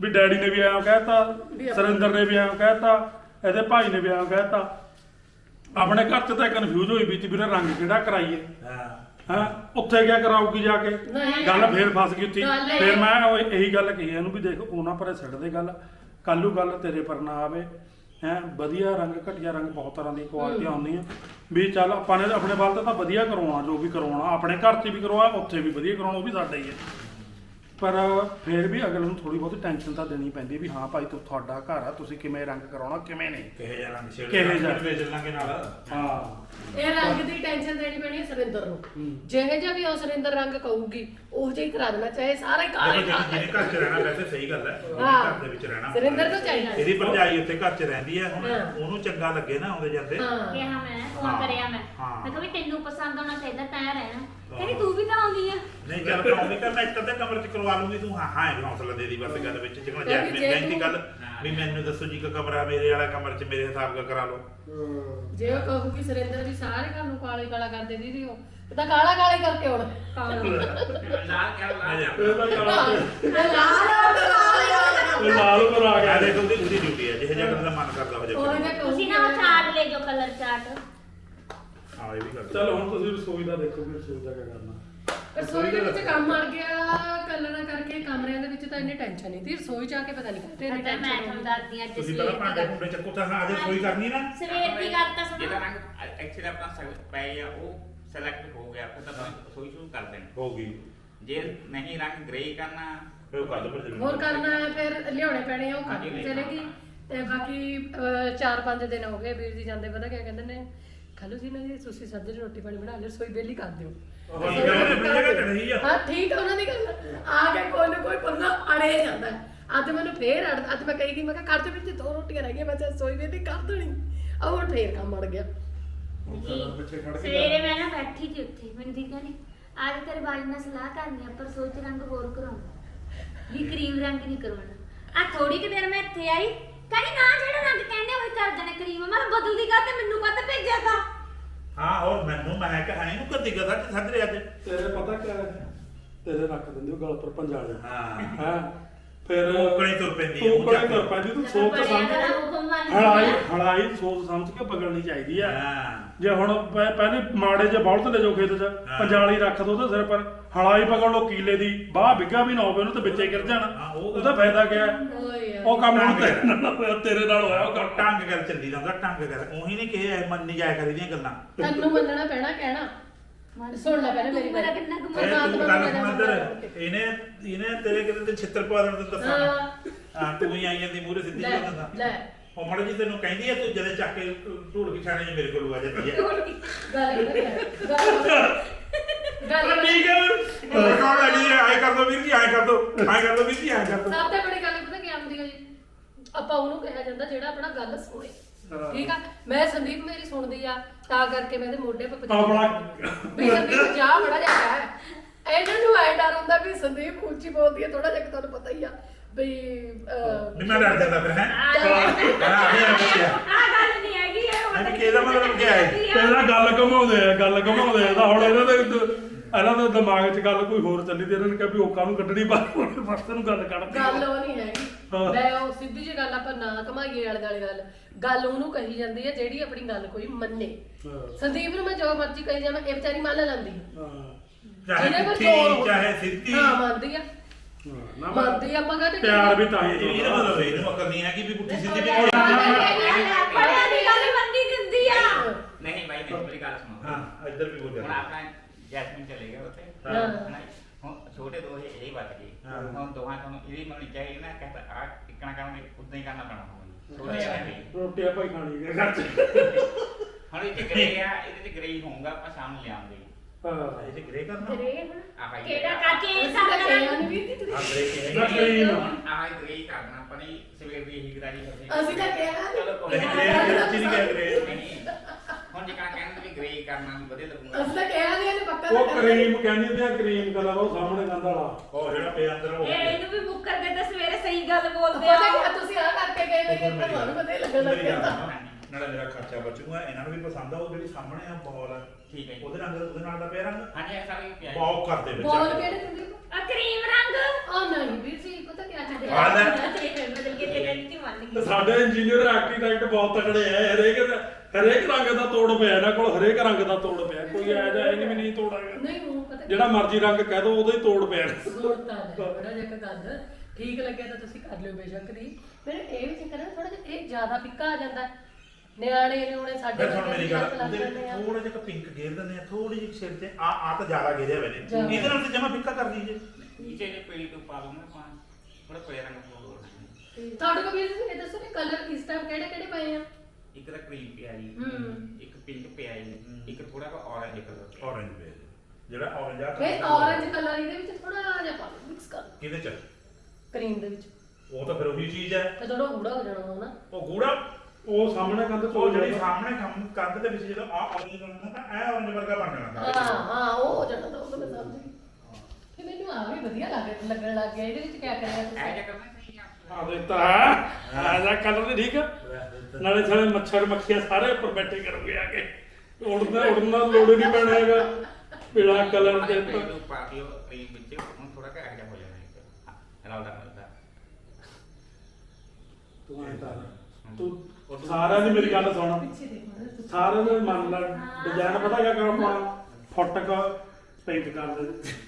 ਵੀ ਡੈਡੀ ਨੇ ਵੀ ਐਂ ਕਹਿਤਾ ਸਰਿੰਦਰ ਨੇ ਵੀ ਐਂ ਕਹਿਤਾ ਇਹਦੇ ਭਾਈ ਨੇ ਵੀ ਐਂ ਕਹਿਤਾ। ਆਪਣੇ ਘਰ 'ਚ ਤਾਂ ਕਨਫਿਊਜ਼ ਹੋਈ ਵੀ ਵੀਰੇ ਰੰਗ ਕਿਹੜਾ ਕਰਾਈਏ ਹਾਂ। ਹਾਂ? ਉੱਥੇ ਕਿਆ ਕਰਾਊਗੀ ਜਾ ਕੇ। ਨਹੀਂ। ਗੱਲ ਫੇਰ ਫਸ ਗਈ ਉੱਥੇ। ਫੇਰ ਮੈਂ ਉਹ ਇਹੀ ਗੱਲ ਕਹੀ ਇਹਨੂੰ ਵੀ ਦੇਖ ਉਹਨਾਂ ਪਰੇ ਛੱਡ ਦੇ ਗੱਲ। ਕੱਲੂ ਗੱਲ ਤੇਰੇ ਪਰ ਨਾ ਆਵੇ। ਹੈ, ਵਧੀਆ ਰੰਗ, ਘਟੀਆ ਰੰਗ ਬਹੁਤ ਤਰ੍ਹਾਂ ਦੀ ਕੁਆਲਿਟੀ ਆਉਂਦੀਆਂ। ਵੀ ਚੱਲ ਆਪਾਂ ਨੇ ਆਪਣੇ ਵੱਲ ਤਾਂ ਵਧੀਆ ਕਰਵਾਉਣਾ, ਜੋ ਵੀ ਕਰਵਾਉਣਾ, ਆਪਣੇ ਘਰ 'ਚ ਵੀ ਕਰਵਾਉਣਾ ਉੱਥੇ ਵੀ ਵਧੀਆ ਕਰਵਾਉਣਾ, ਉਹ ਵੀ ਸਾਡਾ ਹੀ ਹੈ। ਪਰ ਫੇਰ ਵੀ ਅਗਲੇ ਨੂੰ ਥੋੜੀ ਬਹੁਤੀ ਟੈਨਸ਼ਨ ਤਾਂ ਦੇਣੀ ਪੈਂਦੀ ਹੈ ਵੀ ਹਾਂ ਭਾਈ ਤੂੰ ਤੁਹਾਡਾ ਘਰ ਆ ਤੁਸੀਂ ਕਿਵੇਂ ਰੰਗ ਕਰਾਉਣਾ ਕਿਵੇਂ ਨਹੀਂ? ਕਿਹੇ ਜਿਹਾ ਰੰਗ ਛੇੜ ਕਿਹੇ ਜਿਹਾ। ਵੇਚ ਲਾਂਗੇ ਨਾਲ। ਹਾਂ। ਇਹ ਰੰਗ ਦੀ ਟੈਨਸ਼ਨ ਦੇਣੀ ਪੈਣੀ ਹੈ ਸੁਰਿੰਦਰ ਨੂੰ। ਜਿਹੇ ਜਿਹਾ ਵੀ ਉਹ ਸੁਰਿੰਦਰ ਰੰਗ ਕਹੂਗੀ ਉਹ ਜਿਹਾ ਹੀ ਕਰਾ ਦੇਣਾ ਚਾਹੇ ਸਾਰਾ ਕਾਲਾ ਦੇਖੋ ਹੀ ਜਿਹਨੇ ਘਰ 'ਚ ਰਹਿਣਾ ਵੈਸੇ ਸਹੀ ਗੱਲ ਹੈ ਉਹਨੇ ਹਾਂ। ਘਰ ਦੇ ਵਿੱਚ ਰਹਿਣਾ। ਸੁਰਿੰਦਰ ਤੋਂ ਚਾਹੀਦਾ ਇਹਦੀ ਭਰਜਾਈ ਉੱਥੇ ਘਰ 'ਚ ਰਹਿੰਦੀ ਹੈ ਹੁਣ ਹਾਂ। ਉਹਨੂੰ ਚੰਗਾ ਲੱਗੇ ਨਾ ਆਉਂਦੇ ਜਾਂਦੇ। ਹਾਂ। ਕਿਹਾ ਮੈਂ ਫੋਨ ਹਾਂ। ਕਰਿਆ ਮੈਂ। ਹਾਂ। ਮੈਂ ਕਿਹਾ ਵੀ ਤੈਨੂੰ ਪਸੰਦ ਆਉਣਾ ਚਾਹੀਦਾ ਤੈਂ ਰਹਿਣਾ। ਕਹਿੰਦੀ ਤੂੰ ਵੀ ਤਾਂ ਆਉਂਦੀ ਆ। ਨਹੀਂ ਚੱਲ ਕਰਾਉਂਦੀ ਕਰ ਮੈਂ ਇੱਕ ਅੱਧੇ ਕਮਰੇ 'ਚ ਕਰਵਾ ਲੂੰਗੀ ਤੂੰ ਹਾਂ ਹਾਂ ਇਹ ਹੌਸਲਾ ਦੇ ਦੀ ਬਸ ਗੱਲ ਵਿੱਚ ਜੈਸਮੀਨ ਜੇ ਕਹਿੰਦੀ ਤੂੰ- ਗੱਲ ਵੀ ਮੈਨੂੰ ਦੱਸੋ ਜੀ ਕਿ ਕਮਰਾ ਮੇਰੇ ਵਾਲਾ ਕਮਰੇ 'ਚ ਮੇਰੇ ਹਿਸਾਬ ਦਾ ਕਰਾ ਲਓ। ਜੇ ਉਹ ਕਹੂਗੀ ਸੁਰਿੰਦਰ ਵੀ ਸਾਰੇ ਘਰ ਨੂੰ ਕਾਲੇ ਕਾਲਾ ਕਰਦੇ ਦੀਦੀ ਉਹ ਇਹ ਤਾਂ ਕਾਲਾ ਕਾਲਾ ਕਰਕੇ ਹੁਣ ਕਾਲਾ ਲਾਲ ਕਿਆ ਲਾਲ ਤਾਂ ਲਾਲ ਲਾਲ ਪਰ ਆ ਗਿਆ ਉਹਦੀ ਉਹਦੀ ਡਿਊਟੀ ਹੈ ਜਿਹੇ ਜਗ੍ਹਾ ਦਾ ਮਨ ਕਰਦਾ ਹੋ ਉਹ ਜਾਵੇ ਜੇ ਤੁਸੀਂ ਨਾ ਉਹ ਚਾਰਟ ਲੈ ਜਾਓ ਕਲਰ ਚਾਰਟ। ਹਾਂ ਇਹ ਵੀ ਗੱਲ ਚਲੋ ਹੁਣ ਤੁਸੀਂ ਰਸੋਈ ਦਾ ਦੇਖੋ ਵੀ ਰਸੋਈ ਦਾ ਕੀ ਕਰਨਾ। ਰਸੋਈ ਦੇ ਵਿੱਚ ਕੰਮ ਅੜ ਗਿਆ ਕਲਰਾਂ ਕਰਕੇ ਕਮਰਿਆਂ ਦੇ ਵਿੱਚ ਤਾਂ ਇੰਨੀ ਟੈਨਸ਼ਨ ਨਹੀਂ ਸੀ। ਰਸੋਈ ਚ ਆ ਕੇ ਪਤਾ ਨਹੀਂ ਕਿੱਥੇ ਇੰਨੀ ਅੱਜ ਮੈਂ ਤੁਹਾਨੂੰ ਟੈਨਸ਼ਨ ਦੱਸਦੀ ਅੱਜ ਤੁਸੀਂ ਸਵੇਰ ਪਹਿਲਾਂ ਦੀ ਭਾਂਡੇ ਗੱਲ ਭੁੰਡੇ ਚੱਕੋ ਤਾਂ ਹਾਂ ਅਜੇ ਕੋਈ ਕਰਨੀ ਨਾ। ਸਵੇਰ ਦੀ ਗੱਲ ਤਾਂ ਸੁਣੋ। ਜਿਹਦਾ ਰੰਗ ਐਕਚੁਅਲੀ ਆਪਣਾ ਸੈਲੈਕਟ ਪੈ ਗਿਆ ਉਹ ਸਿਲੈਕਟ ਹੋ ਗਿਆ ਫਿਰ ਤਾਂ ਆਪਾਂ ਰਸੋਈ ਸ਼ੁਰੂ ਕਰ ਦੇਣੀ। ਹੋਊਗੀ ਜੇ ਨਹੀਂ ਰੰਗ ਗ੍ਰੇ ਕਰਨਾ ਫਿਰ ਉਹ ਕਰ ਦੋ ਫਿਰ ਹੋਰ ਕਰਨਾ ਹੈ ਫਿਰ ਲਿਆਉਣੇ ਪੈਣੇ ਆ ਉਹ ਹਾਂਜੀ, ਕੰਮ ਨਹੀਂ ਚਲੇਗੀ। ਤੇ ਬਾਕੀ 4-5 ਦਿਨ ਹੋ ਗਏ ਵੀਰ ਜੀ ਜਾਂਦੇ ਪਤਾ ਕਿਆ ਕਹਿੰਦੇ ਨੇ? ਖਾਲੂ ਜੀ ਨਾ ਜੀ ਤੁਸੀਂ ਸੱਜੇ ਰੋਟੀ ਪਾਣੀ ਬਣਾ ਲਿਓ ਰਸੋਈ ਬੇਲੀ ਕਰ ਦਿਓ। ਹਾਂ, ਠੀਕ ਆ, ਉਹਨੇ ਆਪਣੀ ਜਗ੍ਹਾ ਤੇ ਰਹੀ ਆ। ਹਾਂ ਠੀਕ ਆ ਉਹਨਾਂ ਦੀ ਗੱਲ ਆ। ਕੇ ਕੋਈ ਨਾ ਕੋਈ ਪੰਗਾ ਅੜੇ ਜਾਂਦਾ। ਹੈ। ਅੱਜ ਮੈਨੂੰ ਫੇਰ ਅੜ ਅੱਜ ਮੈਂ ਕਹੀ ਗਈ ਮੈਂ ਕਿਹਾ ਘਰ ਦੇ ਵਿੱਚ ਦੋ ਰੋਟੀਆਂ ਰਹਿ ਗਈਆਂ ਮੈਂ ਰਸੋਈ ਬੇਲੀ ਕਰ ਦੇਣੀ। ਆ ਹੁਣ ਫੇਰ ਕੰਮ ਅੜ ਗਿਆ। ਪਿੱਛੇ ਖੜ ਕੇ ਸਵੇਰੇ ਮੈਂ ਨਾ ਬੈਠੀ ਸੀ ਉੱਥੇ ਮੈਨੂੰ ਠੀਕ ਨਹੀਂ ਅੱਜ ਤੇਰੇ ਬਾਈ ਨਾਲ ਸਲਾਹ ਕਰਨੀ ਆ ਪਰ ਸੋਚ ਰੰਗ ਹੋਰ ਕਰਾਉਣਾ। ਵੀ ਕਰੀਮ ਰੰਗ ਨਹੀਂ ਕਰਵਾਉਣਾ। ਆ ਥੋੜੀ ਕਿ ਦੇਰ ਮੈਂ ਇੱਥੇ ਆਈ ਕਹਿੰਦੀ ਨਾ ਜਿਹੜਾ ਰੰਗ ਕਹਿੰਦੇ ਉਹ ਕਰ ਦੇਣਾ ਕਰੀਮ। ਮੈਂ ਕਿਹਾ ਬਦਲਦੀ ਕਰ ਤੇ ਮੈਨੂੰ ਕਦ ਭੇਜਿਆ ਤਾਂ? ਹਾਂ ਹੋਰ ਮੈਨੂੰ ਮੈਂ ਕਿਹਾ ਇਹਨੂੰ ਕਦੀ ਗਦਾ ਸੱਜਰੇ ਅੱਜ। ਤੇਰੇ ਪਤਾ ਕਿਆ ਹੈ? ਤੇਰੇ ਰੱਖ ਦਿੰਦੇ ਉਹ ਗਲ ਪਰ ਪੰਜਾਲੇ ਹਾਂ। ਹਾਂ? ਫਿਰ ਤੂੰ ਕੋਲੇ ਤੁਰ ਪੈਂਦੀ ਹੈ, ਤੂੰ ਮੂੰਹ ਕੋਲੇ ਚੱਕ ਕੇ। ਤੁਰ ਪੈਂਦੀ ਤੂੰ ਸੋਚ ਸਮਝ। ਹਲਾਈ। ਹਲਾਈ ਸੋਚ ਸਮਝ ਕੇ ਪਕੜਨੀ ਚਾਹੀਦੀ ਆ। ਹਾਂ। ਜੇ ਹੁਣ ਪਹਿ- ਪਹਿਲੇ ਮਾੜੇ ਜੇ ਬੌਲਤ ਲੈ ਜਾਓ ਖੇਤ 'ਚ। ਪੰਜਾਲੀ ਰੱਖ ਦੋ ਉਹਦੇ ਸਿਰ ਪਰ ਹਲਾਈ ਪਕੜ ਲਓ ਕੀਲੇ ਦੀ ਬਾਹ ਬਿੱਗਾ ਵੀ ਨਾ ਹੋਵੇ ਉਹਨੂੰ ਤੇ ਵਿੱਚੇ ਗਿਰ ਹਾਂ, ਜਾਣਾ ਉਹ ਉਹਦਾ ਫਾਇਦਾ ਕੀ ਹੈ ਓਏ ਯਾਰ। ਉਹ ਕੰਮ ਹੁਣ ਤੇਰੇ ਨਾਲ ਹੋਇਆ ਤੇਰੇ ਨਾਲ ਹੋਇਆ ਉਹ ਕੰਮ। ਟੰਗ ਗੱਲ ਚੱਲੀ ਜਾਂਦਾ ਟੰਗ ਗੱਲ। ਉਹੀ ਨਹੀਂ ਕਿਹਾ ਮੰਨੀ ਜਾਇਆ ਕਰੀ ਦੀਆਂ ਗੱਲਾਂ। ਤੈਨੂੰ ਮੰਨਣਾ ਪੈਣਾ ਕਹਿਣਾ। ਸੁਣ ਲੈ ਪਹਿਲਾਂ ਮੇਰੀ ਗੱਲ। ਮਨ- ਤੂੰ ਗੱਲ ਸੁਣ ਇੱਧਰ ਇਹਨੇ ਇਹਨੇ ਤੇਰੇ ਕਿਤੇ ਤੇ ਛਿੱਤਰ ਪਾ ਦੇਣ ਤੇ ਦੱਸਾਂ ਹਾਂ। ਹਾਂ ਤੂੰ ਹੀ ਆਈ ਜਾਂਦੀ ਮੂਰੇ ਸਿੱਧੀ ਲੈ ਲੈ। ਉਹ ਮਾੜੀ ਜੀ ਤੈਨੂੰ ਕਹਿੰਦੀ ਆ ਤੂੰ ਜਦੇ ਚੱਕ ਕੇ ਢੂੜ ਕੇ ਛਾਣੇ ਮੇਰੇ ਕੋਲ ਆ ਜਾਂਦੀ ਹੈ ਗੱਲ ਹੈ ਗੱਲ ਠੀਕ ਹੈ। ਆਏ ਕਰ ਦੋ ਵੀਰ ਜੀ ਆਏ ਕਰ ਦੋ ਆਏ ਕਰ ਦੋ ਵੀਰ ਜੀ ਆਏ ਕਰ ਦੋ। ਸਭ ਤੋਂ ਬੜੀ ਗੱਲ ਪਤਾ ਕੀ ਆਉਂਦੀ ਹੈ ਜੀ? ਆਪਾਂ ਉਹਨੂੰ ਕਿਹਾ ਜਾਂਦਾ ਜਿਹੜਾ ਆਪਣਾ ਗੱਲ ਸੁਣੇ। ਠੀਕ ਆ? ਮੈਂ ਸੰਦੀਪ ਮੇਰੀ ਸੁਣਦੀ ਆ ਤਾਂ ਕਰਕੇ ਮੈਂ ਇਹਦੇ ਮੋਢੇ 'ਤੇ ਆਪਣਾ ਵੀ ਸੰਦੀਪ ਜਾ ਬੜਾ ਜਿਹਾ ਹੈ ਇਹਨਾਂ ਨੂੰ ਐ ਡਰ ਹੁੰਦਾ ਵੀ ਸੰਦੀਪ ਉੱਚੀ ਬੋਲਦੀ ਹੈ ਥੋੜਾ ਜਿਹਾ ਕਿ ਤੁਹਾਨੂੰ ਪਤਾ ਹੀ ਆ। ਵੀ ਨਹੀਂ ਮੈਂ ਡਰ ਜਾਂਦਾ ਫਿਰ ਹੈ? ਆ ਨਹੀਂ ਆ ਗੱਲ ਨਹੀਂ ਹੈਗੀ ਇਹ ਮੈਂ ਕਿਹਾ ਇਹਦਾ ਮਤਲਬ ਕੀ ਹੈ? ਇਹਦਾ ਗੱਲ ਘਮਾਉਂਦੇ ਆ ਗੱਲ ਘਮਾਉਂਦੇ ਆ। ਤਾਂ ਹੁਣ ਇਹਨਾਂ ਦੇ ਇਹਨਾਂ ਦੇ ਦਿਮਾਗ 'ਚ ਗੱਲ ਕੋਈ ਹੋਰ ਚੱਲੀ ਤੇ ਇਹਨਾਂ ਨੇ ਕਿਹਾ ਵੀ ਉਹ ਕਾਹਨੂੰ ਕੱਢਣੀ ਪਰ ਫਸਟ ਨੂੰ ਗੱਲ ਕੱਢਦੀ ਗੱਲ ਉਹ ਨਹੀਂ ਹੈਗੀ। ਹਾਂ। ਮੈਂ ਉਹ ਸਿੱਧੀ ਜਿਹੀ ਗੱਲ ਆਪਾਂ ਨਾ ਕਮਾਈਏ ਵਾਲੇ ਵਾਲੀ ਗੱਲ। ਗੱਲ ਉਹਨੂੰ ਕਹੀ ਜਾਂਦੀ ਹੈ ਜਿਹੜੀ ਆਪਣੀ ਗੱਲ ਕੋਈ ਮੰਨੇ। ਸੰਦੀਪ ਨੂੰ ਮੈਂ ਜੋ ਮਰਜ਼ੀ ਕਹੀ ਜਾਵਾਂ ਇਹ ਵਿਚਾਰੀ ਮੰਨ ਲੈਂਦੀ ਹੈ। ਹਾਂ। ਚਾਹੇ। ਚਾਹੇ ਸਿੱਧੀ। ਹਾਂ ਮੰਨਦੀ ਆ। ਨਾ ਮੰਨਦੀ ਆ, ਆਪਾਂ ਕਹਿੰਦੇ ਪਿਆਰ ਵੀ ਤਾਂ ਹੀ ਮਤਲਬ ਇਹ ਨੂੰ ਅਕਲ ਨਹੀਂ ਹੈ ਕਿ ਵੀ ਪੁੱਠੀ ਸਿੱਧੀ ਵੀ ਪੜਿਆ ਦੀ ਗੱਲ ਮੰਨੀ ਦਿੰਦੀ ਆ। ਨਹੀਂ ਭਾਈ ਨਹੀਂ ਮੇਰੀ ਗੱਲ ਸੁਣੋ। ਹਾਂ ਇੱਧਰ ਵੀ ਬੋਲ ਹੁਣ ਆਪਣਾ ਜੈਸਮੀਨ ਚਲੇ ਗਿਆ ਉੱਥੇ। ਹਾਂ। ਹਨਾ? ਹੁਣ ਛੋਟੇ ਦੋ ਇਹ ਇਹ ਵੱਜ ਗਏ। ਹਾਂ। ਹੁਣ ਦੋਹਾਂ ਤੁਹਾਨੂੰ ਇਹ ਵੀ ਮੰਨਣੀ ਚਾਹੀਦੀ ਨਾ ਕਹਿੰਦਾ ਆ ਟਿਕਣਾ ਕਰਨਾ ਉਦਾਂ ਹੀ ਕਰਨਾ ਪੈਣਾ ਹੁਣ ਛੋਟੇ ਆ ਵੀ ਰੋਟੀਆਂ ਭਾਈ ਖਾਣੀ ਹੈ ਘਰ 'ਚ। ਹੁਣ ਇਹ ਚ ਗਰੇ ਆ ਇਹਦੇ ਚ ਗਰੇ ਹੀ ਹੋਊਗਾ ਆਪਾਂ ਸ਼ਾਮ ਨੂੰ ਲਿਆਉਂਦੇ ਹਾਂ। ਇਹ ਗ੍ਰੇ ਕਰਨਾ? ਆਹ ਕਿਹੜਾ ਕਾਕੇ ਇਹ ਅਸੀਂ ਤਾਂ ਸਾਡਾ ਕਿਹਾ ਨੀ ਵੀਰ ਜੀ ਤੁਸੀਂ। ਹਾਂ ਗ੍ਰੇ ਕੀ ਨਾ ਹੈ ਕਰੀਮ ਆਹ ਗਰੇ ਹੀ ਕਰਨਾ ਆਪਾਂ ਨੇ ਸਵੇਰ ਦੀ ਇਹੀ ਗਰਾਰੀ ਕਰਦੇ ਅਸੀਂ ਤਾਂ ਕਿਹਾ। ਚਲੋ ਕੋਈ ਨਹੀਂ। ਗ੍ਰੇ ਗ੍ਰੇ ਨਹੀਂ ਗ੍ਰੇ। ਨਹੀਂ ਹੁਣ ਜੇ ਕਹਾਂ ਕਹਿੰਦੇ ਵੀ ਗਰੇ ਹੀ ਕਰਨਾ ਵੀ ਵਧੀਆ ਲੱਗੂਗਾ। ਅਸੀਂ ਤਾਂ ਕਿਹਾ ਨਹੀਂ ਇਹਨੇ ਪੱਕਾ ਉਹ ਕਰਨਾ। ਕਰੀਮ ਕਹਿੰਦੀ ਤੇ ਕਰੀਮ ਕਲਰ ਉਹ ਸਾਹਮਣੇ ਗੰਦ ਵਾਲਾ। ਉਹ ਜਿਹੜਾ ਪਿਆ ਅੰਦਰ ਉਹ ਇਹ ਇਹਨੂੰ ਵੀ ਮੁੱਕਰ ਕੇ ਤਾਂ ਸਵੇਰੇ ਸਹੀ ਗੱਲ ਬੋਲਦੇ ਪਤਾ ਆ। ਕਿਹਾ ਤੁਸੀਂ ਆ ਕਰਕੇ ਗਏ ਕਿ ਤੁਹਾਨੂੰ ਪਤਾ ਹੀ ਲੱਗਣ ਲੱਗ ਮੇਰੀ ਗੱਲ ਗਿਆ। ਸੁਣੋ। ਨਾਲੇ ਮੇਰਾ ਖਰਚਾ ਬਚੂਗਾ ਇਹਨਾਂ ਨੂੰ ਵੀ ਪਸੰਦ ਆ ਉਹ ਜਿਹੜੀ ਸਾਹਮਣੇ ਆ ਬਾਲ ਆ ਠੀਕ ਹੈ ਜੀ। ਉਹਦੇ ਨਾਲ ਉਹਦੇ ਨਾਲ ਦਾ ਪਿਆ ਰੰਗ? ਹਾਂਜੀ ਇਹ ਸਾਰੇ ਪਿਆਰ ਬਾਲ ਕਰਦੇ ਵਿੱਚ ਬੋਲ ਕਿਹੜੇ ਤੁਸੀਂ ਆ ਕਰੀਮ ਰੰਗ। ਆ ਨਹੀਂ ਵੀਰ ਜੀ ਪਤਾ ਕੀ ਚੀਜ਼ ਆ ਲੈ। ਤੇ ਬਦਲ ਕੇ ਤੇ ਕਹਿੰਦੀ ਮੰਨ ਤੇ ਗਈ। ਸਾਡੇ ਇੰਜੀਨੀਅਰ ਆਰਕੀਟੈਕਟ ਬਹੁਤ ਤਕੜੇ ਆ ਹਰੇਕ ਦਾ- ਹਰੇਕ ਰੰਗ ਦਾ ਤੋੜ ਪਿਆ ਇਹਨਾਂ ਕੋਲ ਹਰੇਕ ਰੰਗ ਦਾ ਤੋੜ ਪਿਆ। ਕੋਈ ਐ ਜਾ ਇਹ ਵੀ ਨਹੀਂ ਤੋੜਾਂਗਾ। ਨਹੀਂ ਉਹ ਪਤਾ ਜਿਹੜਾ ਮਰਜ਼ੀ ਰੰਗ ਕਹਿ ਦੋ ਉਹਦਾ ਹੀ ਤੋੜ ਪਿਆ। ਸੁਣਤਾ ਹੈ ਬੜਾ ਜਿਹਾ ਇੱਕ ਗੱਲ ਠੀਕ ਲੱਗਿਆ ਤਾਂ ਤੁਸੀਂ ਕਰ ਲਿਓ ਬੇਸ਼ੱਕ ਦੀ ਮੈਨੂੰ ਇਹ ਵੀ ਚੱਕਰ ਹੈ ਥੋੜਾ ਜਿਹਾ ਇਹ ਜ਼ਿਆਦਾ ਫਿੱਕਾ ਆ ਜਾਂਦਾ। ਹੈ। ਨਿਆਣੇ ਨੇ ਉਹਨੇ ਸਾਡੇ ਫਿਰ ਹੁਣ ਮੇਰੀ ਗੱਲ ਉਹਦੇ। ਵਿੱਚ ਥੋੜਾ ਜਿਹਾ ਪਿੰਕ ਗੇਰ ਦਿੰਦੇ ਆ ਥੋੜੀ ਜਿਹੀ ਸਿਰ ਤੇ। ਆ ਆ ਤਾਂ ਜ਼ਿਆਦਾ ਗੇਰਿਆ ਵੇ ਨੇ। ਜ਼ਿਆਦਾ। ਇਹਦੇ ਨਾਲ ਤੇ ਜਮਾ ਫਿੱਕਾ ਕਰ ਦਈਏ। ਨੀਚੇ ਜੇ ਪੇੜੀ ਤੋਂ ਪਾ ਲੂੰਗਾ ਪਾਣੀ। ਥੋੜਾ ਪੇੜਾ ਰੰਗ ਹੋਰ ਤੁਹਾਡੇ ਕੋਲ ਵੀਰ ਜੀ ਇਹ ਦੱਸੋ ਵੀ ਕਲਰ ਇਸ ਟਾਈਮ ਕਿਹੜੇ ਕਿਹੜੇ ਪਏ ਆ? ਇੱਕ ਤਾਂ ਕਰੀਮ ਪਿਆ ਜੀ। ਹੂੰ। ਇੱਕ ਪਿੰਕ ਪਿਆ ਜੀ। ਇੱਕ ਥੋੜਾ ਜਿਹਾ ਔਰੇਂਜ ਕਲਰ ਪਿਆ। ਔਰੇਂਜ ਵੇ ਜਿਹੜਾ ਔਰੇਂਜ ਆ ਇਹ ਔਰੇਂਜ ਕਲਰ ਇਹਦੇ ਵਿੱਚ ਥੋੜਾ ਜਿਹਾ ਪਾ ਲਓ ਮਿਕਸ ਕਰ ਕਿਹਦੇ ਚ? ਕਰੀਮ ਦੇ ਵਿੱਚ। ਉਹ ਤਾਂ ਫਿਰ ਉਹੀ ਚੀਜ਼ ਹੈ। ਤੇ ਥੋੜਾ ਗੂੜਾ ਹੋ ਜਾਣਾ ਉਹ ਨਾ। ਉਹ ਗੂੜਾ? ਉਹ ਸਾਹਮਣੇ ਕੰਧ ਉਹ ਜਿਹੜੀ ਸਾਹਮਣੇ ਕੰਮ ਕੰਧ ਦੇ ਵਿੱਚ ਜਦੋਂ ਆ ਔਰੇਂਜ ਬਣਨਾ ਤਾਂ ਐ ਔਰੇਂਜ ਵਰਗਾ ਬਣ ਜਾਣਾ ਹਾਂ ਸਾਰਾ ਹਾਂ ਉਹ ਹੋ ਜਾਣਾ ਤਾਂ ਉਹ ਤਾਂ ਮੈਂ ਸਮਝ ਗਈ ਤੇ ਮੈਨੂੰ ਆ ਵੀ ਵਧੀਆ ਲੱਗ ਲੱਗਣ ਲੱਗ ਗਿਆ ਇਹਦੇ ਵਿੱਚ ਕੀ ਕਰਿਆ ਐ ਤੁਸੀਂ ਜਾ ਕਰਨਾ ਸਹੀ ਆ। ਆ ਦਿੱਤਾ ਹੈ। ਆ ਜਾ ਕਲਰ ਨਹੀਂ ਠੀਕ ਆ? ਨਾਲੇ ਸਾਰੇ ਮੱਛਰ ਮੱਖੀਆਂ ਸਾਰੇ ਉੱਪਰ ਬੈਠੇ ਕਰੋਗੇ ਆ ਕੇ। ਉੜਦਾ ਉੜਨ ਦਾ ਲੋੜ ਨਹੀਂ ਪੈਣਾ ਹੈਗਾ। ਪੀਲਾ ਕਲਰ ਦੇ ਉੱਪਰ ਤੋਂ। ਪਾ ਦਿਓ ਕਰੀਮ ਵਿੱਚ ਹੁਣ ਥੋੜਾ ਜਿਹਾ ਐਜਾ ਹੋ ਜਾਣਾ ਇੱਕ। ਰਲਦਾ ਮਿਲਦਾ ਤੂੰ ਐਂ ਕਰ ਤੂੰ ਸਾਰਿਆਂ ਦੀ ਮੇਰੀ ਗੱਲ ਸੁਣ। ਸਾਰਿਆਂ ਦੇ ਮਨ ਨਾਲ ਡਿਜ਼ਾਈਨ ਪਤਾ ਕਿਆ ਕਰਨਾ ਆਪਾਂ ਫੁੱਟਕ ਪੇਂਟ ਕਰ ਦੇ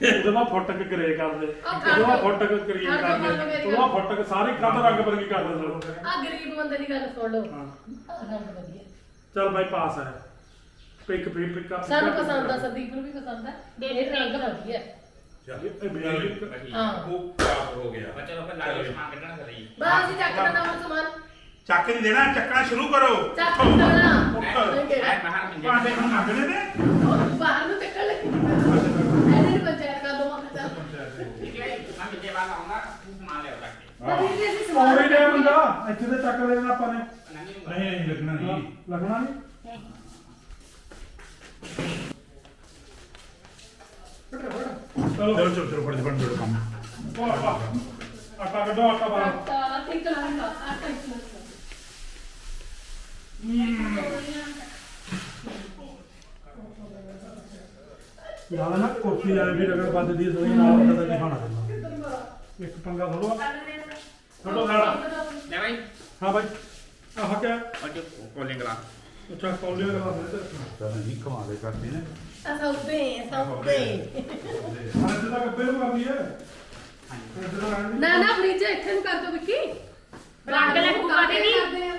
ਉਹਦੇ ਬਾਅਦ ਫੁੱਟਕ ਗ੍ਰੇ ਕਰ ਦੇ ਉਹਦੇ ਬਾਅਦ ਫੁੱਟਕ ਕਰੀਮ ਕਰ ਦੇ ਉਹਦੇ ਬਾਅਦ ਫੁੱਟਕ ਸਾਰੀ ਖੱਤ ਰੰਗ ਵਰਗੀ ਕਰ ਦੇ ਆ ਗਰੀਬ ਬੰਦੇ ਦੀ ਗੱਲ ਸੁਣ ਲਓ। ਰੰਗ ਵਧੀਆ। ਚੱਲ ਬਾਈ ਪਾਸ ਹੈ ਪਿਕ ਪਿਕ ਪਿਕ ਅਪ ਸਾਨੂੰ ਪਸੰਦ ਆ ਸੰਦੀਪ ਨੂੰ ਵੀ ਪਸੰਦ ਆ। ਇਹ ਰੰਗ ਵਧੀਆ। ਹੈ। ਇਹ ਬੇਸਿਕ ਹਾਂ। ਉਹ ਖਰਾਬ ਹੋ ਗਿਆ। ਚਲੋ ਫਿਰ ਲਾਈਵ ਸਮਾਨ ਕੱਢਣਾ ਕਰੀ ਬਸ ਅਸੀਂ ਚੱਕ ਲੈਣਾ ਹੁਣ ਸਮਾਨ। ਚੱਕ ਨਹੀਂ ਦੇਣਾ ਚੱਕਣਾ ਸ਼ੁਰੂ ਕਰੋ। ਚੱਕ ਲੈਣਾ ਉੱਠੋ। ਐ ਮਹਾਨ ਮੰਜੇ ਭਾਂਡੇ ਨੂੰ ਮੰਗਣੇ ਨੇ? ਉਹ ਬਾਹਰ ਨੂੰ ਚੱਕਣ ਲੱਗੀ। ਇਹਦੇ ਨੂੰ ਪੰਚਾਇਤ ਕਰ ਦੋ ਮੈਂ ਚੱਲ ਠੀਕ ਹੈ ਜੀ, ਮੈਂ ਮੰਜੇ ਵਾਲਾ ਆਉਂਗਾ ਸਮਾਨ ਲਿਆਓ ਰੱਖ ਕੇ। ਪਰ ਅਸੀਂ ਸਮਾਨ ਔਰੇ ਦੇ ਬੰਦਾ ਇੱਥੇ ਤੇ ਚੱਕ ਲੈਣਾ ਆਪਾਂ ਨੇ। ਨਹੀਂ ਨਹੀਂ ਨਹੀਂ ਲੱਗਣਾ ਨਹੀਂ। ਲੱਗਣਾ ਨਹੀਂ? ਚਲੋ। ਚਲੋ ਚਲੋ ਚਲੋ ਫੜ ਫੜ ਫੜ ਕੰਮ ਵਾਹ ਵਾਹ ਆਟਾ ਕੱਢੋ ਆਟਾ ਬਾਹਰ ਆਟਾ ਠੀਕ ਲਾਂਗਾ ਆਟਾ ਇੱਕ ਮਿੰਟ ਯਾਦ ਨਾ ਕੋਫੀ ਵਾਲੇ ਵੀ ਰਗੜ ਬੰਦ ਦੀ ਸੋਈ ਨਾਲ ਉਹਦਾ ਤਾਂ ਖਾਣਾ ਪੈਂਦਾ। ਇੱਕ ਪੰਗਾ ਥੋੜੋ ਥੋੜੋ ਸਾਡਾ ਲੈ ਭਾਈ ਹਾਂ ਬਾਈ। ਆਹ ਕਿਆ ਉਹ ਜੋ ਕੋਲਿੰਗ ਗਲਾਸ ਅੱਛਾ ਦਾ ਦੇ ਤਾਂ। ਨਹੀਂ ਕਮਾਲੇ ਕਰਦੀ ਨੇ। ਸੌਦੇ ਸੌਦੇ ਹਾਂ ਜਿੱਦਾਂ ਕੱਪੇ ਨੂੰ ਕਰਦੀ ਹੈ। ਨਾ ਨਾ ਫ੍ਰਿਜ ਇੱਥੇ ਨੂੰ ਕਰ ਦੋ ਵਿੱਕੀ। ਪਲੱਗ ਲੱਗੂਗਾ ਤੇ ਨਹੀਂ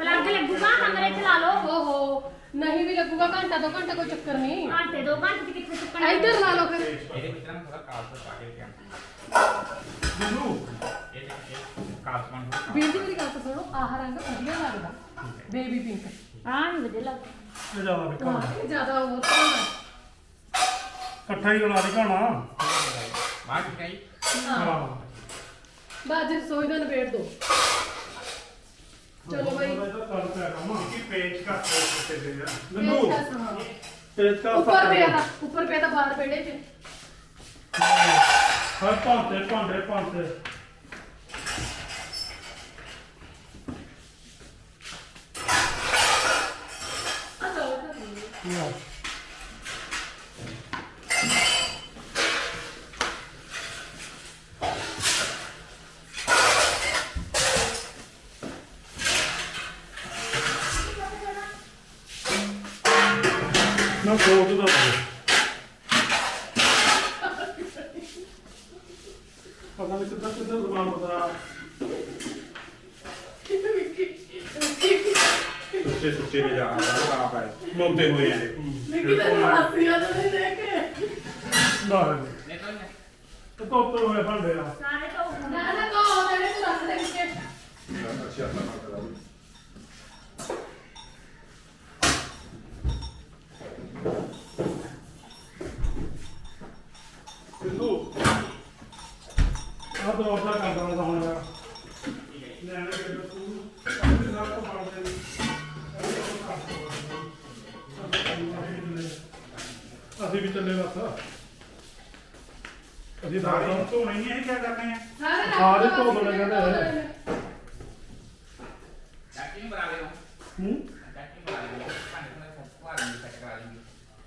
ਪਲੱਗ ਲੱਗੂਗਾ? ਕਮਰੇ ਚ ਲਾ ਲਓ। ਓਹੋ ਨਹੀਂ ਵੀ ਲੱਗੂਗਾ ਘੰਟਾ ਦੋ ਘੰਟੇ ਕੋਈ ਚੱਕਰ ਨਹੀਂ। ਘੰਟੇ ਦੋ ਘੰਟੇ ਕਿੱਥੇ ਚੁੱਕਣਾ? ਇੱਧਰ ਲਾ ਲਓ ਫਿਰ। ਇਹਦੇ ਵਿੱਚ ਨਾ ਥੋੜਾ ਕਾਲਸ ਪਾ ਕੇ ਰੱਖਿਆ ਇਹ ਦੇਖੇ ਖਾਸ ਬਣ ਵੀਰ ਜੀ ਮੇਰੀ ਗੱਲ ਤਾਂ ਸੁਣੋ ਆਹ ਰੰਗ ਵਧੀਆ ਲੱਗਦਾ। Baby pink. ਆ ਨਹੀਂ ਵਧੀਆ ਲੱਗਦਾ। ਇਹ ਜ਼ਿਆਦਾ ਵਿਕਾ ਹਾਂ ਇਹ ਜ਼ਿਆਦਾ ਉਹ ਤਾਂ ਇਕੱਠਾ ਹੀ ਘਾਣਾ ਬਾਅਦ ਚ ਕਹੀ ਹਾਂ ਹਾਂ। ਚ ਸੋਈ ਦਾ ਨਿਬੇੜ ਦੋ ਚਲੋ ਬਈ। ਇਹ ਤਾਂ ਕਰ ਪਿਆ ਕੰਮ। ਕੀ ਪੇਜ ਕੱਟ ਦਿੱਤੇ ਗਏ ਆ ਮੈਨੂੰ ਪੇਚਕਸ, ਹਾਂ। ਤੇਜ ਕਾ ਉੱਪਰ ਪਿਆ ਤਾ, ਉੱਪਰ ਪਿਆ ਤਾਂ ਬਾਹਰ ਪੇੜੇ ਚ। ਹਰ ਭਾਂਤੇ ਭਾਂਡੇ ਭਾਂਤੇ। ਸੁੱਚੇ ਸੁੱਚੇ ਦੇ ਜਾ ਆਪ ਹੈ ਮੋਤੇ ਹੋਏ ਆ ਨਿੱਕੀ ਤਾਂ ਹਾਸੀਆਂ ਤਾਂ ਨਹੀਂ ਦੇਖ ਕੇ। ਨਾ ਨਹੀਂ ਤਾਂ ਤੇ ਹੋਏ ਭਾਂਡੇ ਆ। ਸਾਰੇ ਤਾਂ ਨਾ ਨਾ ਕੋ ਜਿਹੜੇ ਤੂੰ ਰੱਖ ਦੇ ਵਿੱਚ। ਅੱਛਾ ਅੱਛਾ।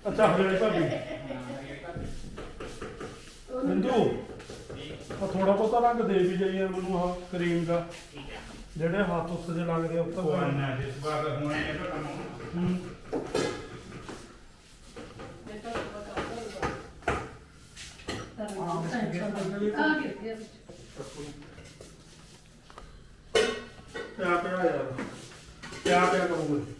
ਅੱਛਾ ਹਰੇ ਭਾਬੀ। ਬਿੰਦੂ ਆ ਥੋੜਾ ਬਹੁਤਾ ਰੰਗ ਦੇ ਵੀ ਜਾਈਏ ਮੈਨੂੰ ਆਹ ਕਰੀਮ ਦਾ। ਜਿਹੜੇ ਹੱਥ ਉੱਤੇ ਜੇ ਲੱਗਦੇ ਆ ਉੱਤੇ ਉਹ ਨਾ ਜਿਸ ਵਾਰ ਹੋਣਾ ਇਹ ਤਾਂ ਕੰਮ ਹੋਣਾ। ਹੂੰ? ਕਿਆ ਪਿਆ ਯਾਰ। ਕਿਆ ਪਿਆ ਕਰੋਗੇ।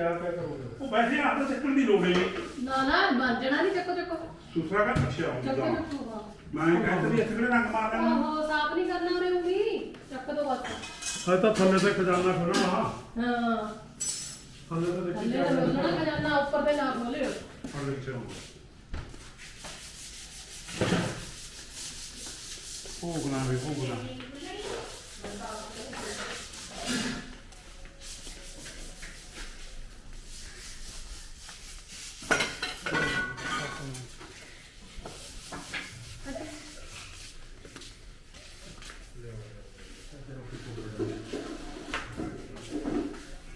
ਕਿਆ ਪਿਆ ਕਰੋਗੇ? ਉਹ ਵੈਸੇ ਹੱਥ ਚੱਕਣ ਦੀ ਲੋੜ ਨਹੀਂ। ਨਾ ਨਾ ਬੰਜਣਾ ਨਹੀਂ ਚੱਕੋ ਚੱਕੋ। ਦੂਸਰਾ ਕਰ ਅੱਛਾ ਚੱਕੋ ਹੁੰਦਾ ਚੱਕੋ ਹਾਂ। ਮੈਂ ਕਹਿੰਦਾ ਵੀ ਇੱਥੇ ਕਿਹੜੇ ਰੰਗ ਮਾਰ ਲੈਣਾ। ਆਹੋ ਸਾਫ਼ ਨਹੀਂ ਕਰਨਾ ਉਰੇ ਉਂਗੀ ਚੱਕ ਦੋ ਬਸ। ਹਜੇ ਤਾਂ ਥੱਲੇ ਤੇ ਖਜ਼ਾਨਾ ਖੋਲਣਾ ਹਾਂ। ਥੱਲੇ ਤੇ ਦੇਖੀ ਥੱਲੇ ਕਿਆ ਤਾਂ ਕਰਨਾ। ਬੋਲਣਾ ਖਜ਼ਾਨਾ ਉੱਪਰ ਤੇ ਨਾ ਖੋਲਿਓ। ਹਰ ਵਿੱਚ ਭੋਗਣਾ ਵੀ ਭੋਗਣਾ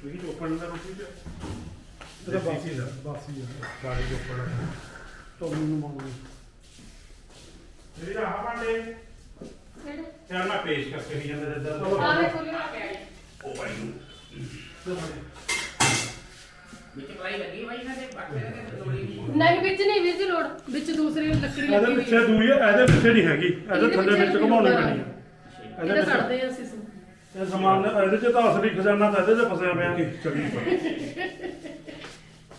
ਵੀ ਚੋਪਣ ਦਾ ਰੋਟੀ ਚ ਇਹਦਾ ਬਾਸੀ ਦਾ ਬਾਸੀ ਆ ਸਾਰੀ ਚੋਪੜ ਤੋਂ ਮੈਨੂੰ ਮੰਗਣੀ ਜਿਹੜੀ ਆਹ ਭਾਂਡੇ ਕਿਹੜੇ ਯਾਰ ਮੈਂ ਪੇਸ਼ ਕਰਕੇ ਨਹੀਂ ਜਾਂਦਾ ਜਿੱਦਾਂ ਆ ਵੇ ਖੋਲਿਓ ਉਹ ਭਾਈ ਨੂੰ ਵਿੱਚ ਪਲਾਈ ਲੱਗੀ ਬਾਈ ਤੇ ਬਾਕੀ ਦੇ ਲੋੜੀ ਨਹੀਂ। ਨਹੀਂ ਵਿੱਚ ਨਹੀਂ ਵਿੱਚ ਲੋੜ। ਵਿੱਚ ਦੂਸਰੀ ਲੱਕੜੀ ਇਹਦੇ ਲੱਗੀ ਹੋਈ ਪਿੱਛੇ ਹੈ ਦੂਈ ਹੈ ਇਹਦੇ ਪਿੱਛੇ ਨਹੀਂ ਹੈਗੀ। ਇਹਦੇ ਇਹਦੇ ਥੱਲੇ ਵਿੱਚ ਪਿੱਛੇ ਘਮਾਉਣੀ ਨਹੀਂ ਪੈਣੀ ਹੈ। ਇਹਦੇ ਇਹਦੇ ਕੱਢਦੇ ਆ ਅਸੀਂ ਸੂ। ਇਹ ਸਮਾਨ ਇਹਦੇ ਚ ਤਾਂ ਅਸਲੀ ਖਜ਼ਾਨਾ ਤਾਂ ਇਹਦੇ ਚ ਫਸਿਆ ਪਿਆ। ਚੜੀ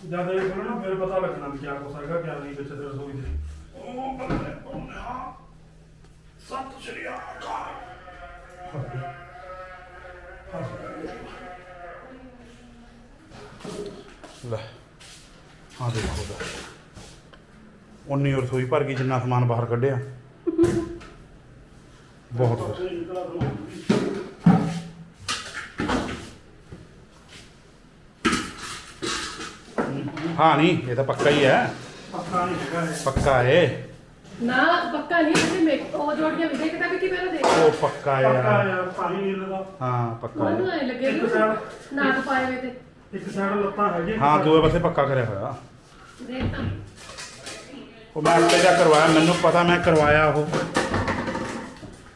ਜਦ ਇਹ ਖੋਲਣਾ ਫਿਰ ਪਤਾ ਲੱਗਣਾ ਵੀ ਕਿਆ ਕੁਛ ਹੈਗਾ ਕਿਆ ਨਹੀਂ ਵਿੱਚ ਤੇ ਰਸੋਈ ਦੇ ਉਹ ਬੰਦੇ ਕੋਨਾ ਸਤਿ ਸ਼੍ਰੀ ਅਕਾਲ। ਲੈ। ਹਾਂ ਦੇਖੋ ਦਾ ਉਨੀ ਰਸੋਈ ਭਰ ਗਈ ਜਿੰਨਾ ਸਮਾਨ ਬਾਹਰ ਕੱਢਿਆ। ਬਹੁਤ ਕੁਛ। ਹਾਂ ਨਹੀਂ ਇਹ ਤਾਂ ਪੱਕਾ ਹੀ ਹੈ। ਪੱਕਾ ਹੈ। ਨਾ ਪੱਕਾ ਨਹੀਂ ਤੁਸੀਂ ਮੇਕ ਉਹ ਜੋੜੀਆਂ ਵੀ ਦੇਖਦਾ ਵੀ ਕੀ ਪਹਿਲਾਂ ਦੇਖ ਉਹ ਪੱਕਾ ਪੱਕਾ ਹੈ ਯਾਰ ਪਾਣੀ ਨਹੀਂ ਲਗਾ ਹਾਂ ਪੱਕਾ ਉਹਨੂੰ ਹੈ ਐ ਲੱਗੇ ਵੀ ਪਾਏ ਹੋਏ ਤੇ। ਇੱਕ ਸਾਈਡ ਲੱਤਾਂ ਹੈਗੀਆਂ ਹਾਂ ਦੂਏ ਪਾਸੇ ਪੱਕਾ ਕਰਿਆ ਹੋਇਆ। ਉਹ ਮੈਂ ਅੱਟੇ ਦਾ ਕਰਵਾਇਆ ਮੈਨੂੰ ਪਤਾ ਮੈਂ ਕਰਵਾਇਆ ਉਹ।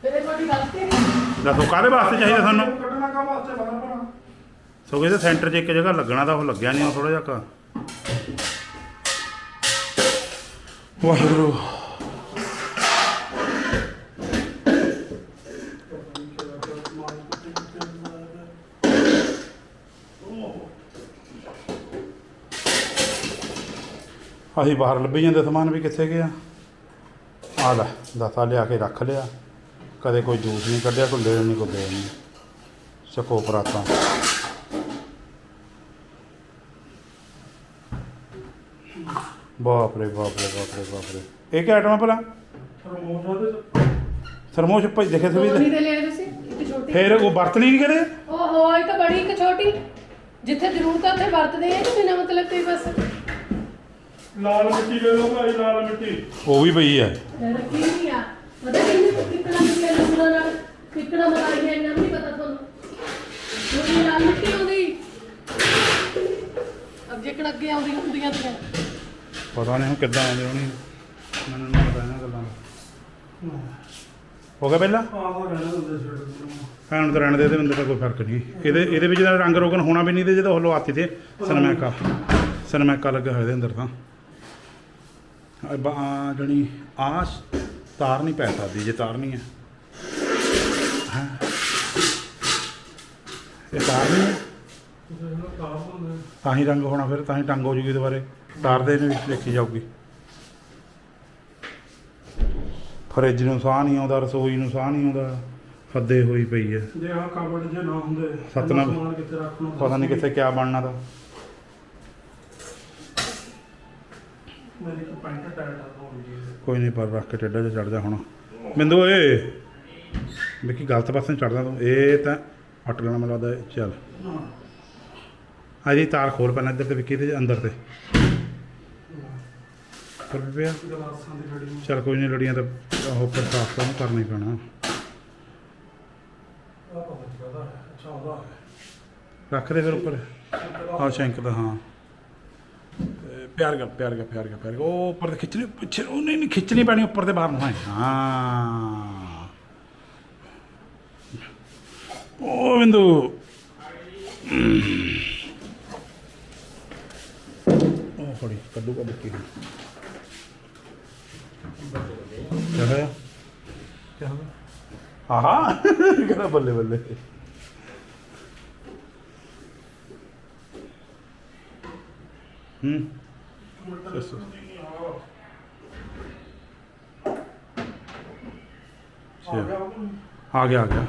ਇਹ ਤੁਹਾਡੀ ਗਲਤੀ ਨਹੀਂ ਦੱਸੋ ਕਾਹਦੇ ਵਾਸਤੇ ਚਾਹੀਦਾ ਤੁਹਾਨੂੰ ਕੱਢਣਾ ਕਾ ਵਾਸਤੇ ਬਾਹਰ ਬਣਾ ਸੋ ਇਹਦੇ ਸੈਂਟਰ 'ਚ ਇੱਕ ਜਗ੍ਹਾ ਲੱਗਣਾ ਤਾਂ ਉਹ ਲੱਗਿਆ ਨਹੀਂ ਥੋੜਾ ਜਿਹਾ ਕੁ। ਵਾਹਿਗੁਰੂ। ਅਸੀਂ ਬਾਹਰ ਲੱਭੀ ਜਾਂਦੇ ਸਮਾਨ ਵੀ ਕਿੱਥੇ ਗਿਆ? ਆ ਲੈ ਦਾਤਾ ਲਿਆ ਕੇ ਰੱਖ ਲਿਆ। ਕਦੇ ਕੋਈ ਜੂਸ ਨਹੀਂ ਕੱਢਿਆ ਕੋਈ ਲੈ ਨਹੀਂ ਕੋਈ ਨਹੀਂ। ਚੱਕੋ ਪਰਾਤਾਂ। ਬਾਪ ਰੇ ਬਾਪ ਰੇ ਬਾਪ ਰੇ ਬਾਪ ਰੇ ਇਹ ਕੀ ਆਈਟਮ ਭਲਾ ਸਰਮੋਸ਼ ਭਾਈ ਦੇਖੇ ਨਹੀਂ ਸਵੀ ਤੇ ਲਿਆ ਤੁਸੀਂ ਇੱਕ ਛੋਟੀ। ਫਿਰ ਉਹ ਵਰਤਣੀ ਨਹੀਂ ਕਰੇ ਓਹੋ ਇੱਕ ਬੜੀ ਇੱਕ ਛੋਟੀ। ਜਿੱਥੇ ਜ਼ਰੂਰਤ ਹੈ ਉੱਥੇ ਵਰਤਦੇ ਆ ਕਿ ਬਿਨਾਂ ਮਤਲਬ ਤੇ ਬਸ। ਲਾਲ ਮਿੱਟੀ ਲੈ ਲਓ ਭਾਈ ਲਾਲ ਮਿੱਟੀ। ਉਹ ਵੀ ਪਈ ਹੈ ਰੱਖੀ ਨਹੀਂ ਆ। ਪਤਾ ਲਸਣਾ ਨਾਲ ਮਲਾਈ ਹੈ ਨਹੀਂ ਪਤਾ ਤੁਹਾਨੂੰ। ਉਹਦੀ ਲਾਲ ਮਿੱਟੀ ਆਉਂਦੀ। ਅਬ ਜੇ ਅੱਗੇ ਆਉਂਦੀਆਂ ਹੁੰਦੀਆਂ ਤੇ ਪਤਾ ਨਹੀਂ ਹੁਣ ਕਿੱਦਾਂ ਆਉਂਦੇ ਹੋਣੀ। ਮੈਨੂੰ ਨਹੀਂ ਪਤਾ ਇਹਨਾਂ ਗੱਲਾਂ ਦਾ। ਹੋ ਗਿਆ ਪਹਿਲਾਂ? ਆਹ ਤਾਂ ਰਹਿਣਾ ਹੁੰਦਾ ਛੇੜ ਭੈਣ ਤੋਂ ਰਹਿਣ ਦੇ ਇਹਦੇ ਬੰਦੇ ਦਾ ਕੋਈ ਫ਼ਰਕ ਨਹੀਂ। ਇਹਦੇ ਇਹਦੇ ਵਿੱਚ ਤਾਂ ਰੰਗ ਰੋਗਨ ਹੋਣਾ ਵੀ ਨਹੀਂ ਤੇ ਜਦੋਂ ਉਹ ਲਵਾਤੀ ਤੇ ਸਨਮੈਕਾ ਸਨਮੈਕਾ ਲੱਗਿਆ ਹੋਇਆ ਇਹਦੇ ਅੰਦਰ ਤਾਂ। ਆ ਬ- ਆ ਜਿਹੜੀ ਆ ਤਾਰ ਨਹੀਂ ਪੈ ਸਕਦੀ ਜੇ ਤਾਰ ਨਹੀਂ ਹੈ। ਇਹ ਤਾਰ ਨਹੀਂ ਹੈ ਤਾਂ ਹੀ ਰੰਗ ਹੋਣਾ ਫਿਰ ਤਾਂ ਹੀ ਟੰਗ ਹੋ ਜੂਗੀ ਦੁਬਾਰੇ ਤਾਰ ਦੇ ਵਿੱਚ ਦੇਖੀ ਜਾਊਗੀ। ਫਰਿੱਜ ਨੂੰ ਸਾਹ ਨਹੀਂ ਆਉਂਦਾ ਰਸੋਈ ਨੂੰ ਸਾਹ ਨਹੀਂ ਆਉਂਦਾ ਫੱਦੇ ਹੋਈ ਪਈ ਹੈ। ਜੇ ਆਹ ਕਬੜ ਜੇ ਨਾ ਹੁੰਦੇ ਸਤਨਾਮ। ਨੂੰ ਪਤਾ ਨਹੀਂ ਕਿੱਥੇ ਕਿਆ ਬਣਨਾ ਤਾਂ। ਮੇਰੀ ਪੈਂਟ ਆ ਕੋਈ ਨਹੀਂ ਪਰ ਰੱਖ ਕੇ ਟੇਡਾ ਜਿਹਾ ਚੜ ਜਾ ਹੁਣ। ਬਿੰਦੂ ਓਏ! ਵੇਖੀ ਗਲਤ ਪਾਸੇ ਚੜਦਾ ਤੂੰ। ਇਹ ਤਾਂ ਫਟ ਲੈਣਾ ਮੈਨੂੰ ਲੱਗਦਾ ਇਹ। ਚੱਲ। ਆ ਜੀ ਤਾਰ ਖੋਲ ਪਹਿਲਾਂ ਇੱਧਰ ਤੇ ਵਿੱਕੀ ਤੇ ਅੰਦਰ ਤੇ। ਪਰ ਵੀ ਪਿਆ। ਗਲਾਸਾਂ ਦੀ ਘੜੀ ਨੂੰ ਚੱਲ ਕੋਈ ਨਹੀਂ ਲੜੀਆਂ ਤਾਂ ਉਹ ਉੱਪਰ ਸਾਫ਼ ਤਾਂ ਕਰਨਾ ਹੀ ਪੈਣਾ। ਆਹ ਪਤਾ ਨਹੀਂ ਕਹਦਾ ਅੱਛਾ ਉਹਦਾ ਹੈ। ਰੱਖ ਦੇ ਫਿਰ ਉੱਪਰ। ਹਾਂ ਸ਼ੈਂਕ ਦਾ ਹਾਂ। ਪਿਆਰ ਕਰ ਪਿਆਰ ਕਰ ਪਿਆਰ ਕਰ ਪਿਆਰ ਕਰ। ਉਹ ਉੱਪਰ ਤੇ ਖਿੱਚਣੀ ਪਿੱਛੇ ਉਹ ਨਹੀਂ ਨਹੀਂ ਖਿੱਚਣੀ ਪੈਣੀ ਉੱਪਰ ਤੇ ਬਾਹਰ ਨੂੰ ਹਾਂ ਹਾਂ। ਉਹ ਬਿੰਦੂ। ਉਹ ਫੜੀ ਕੱਢੂ ਕਾ ਬੱਕੀ ਨੂੰ ਕਿਆ ਹੋਇਆ? ਕਿਆ ਹੋਇਆ? ਆਹਾ। ਕਹਿੰਦਾ ਬੱਲੇ ਬੱਲੇ। ਹੂੰ। ਦੱਸੋ। ਆ ਗਿਆ ਆ ਗਿਆ। ਆ ਗਿਆ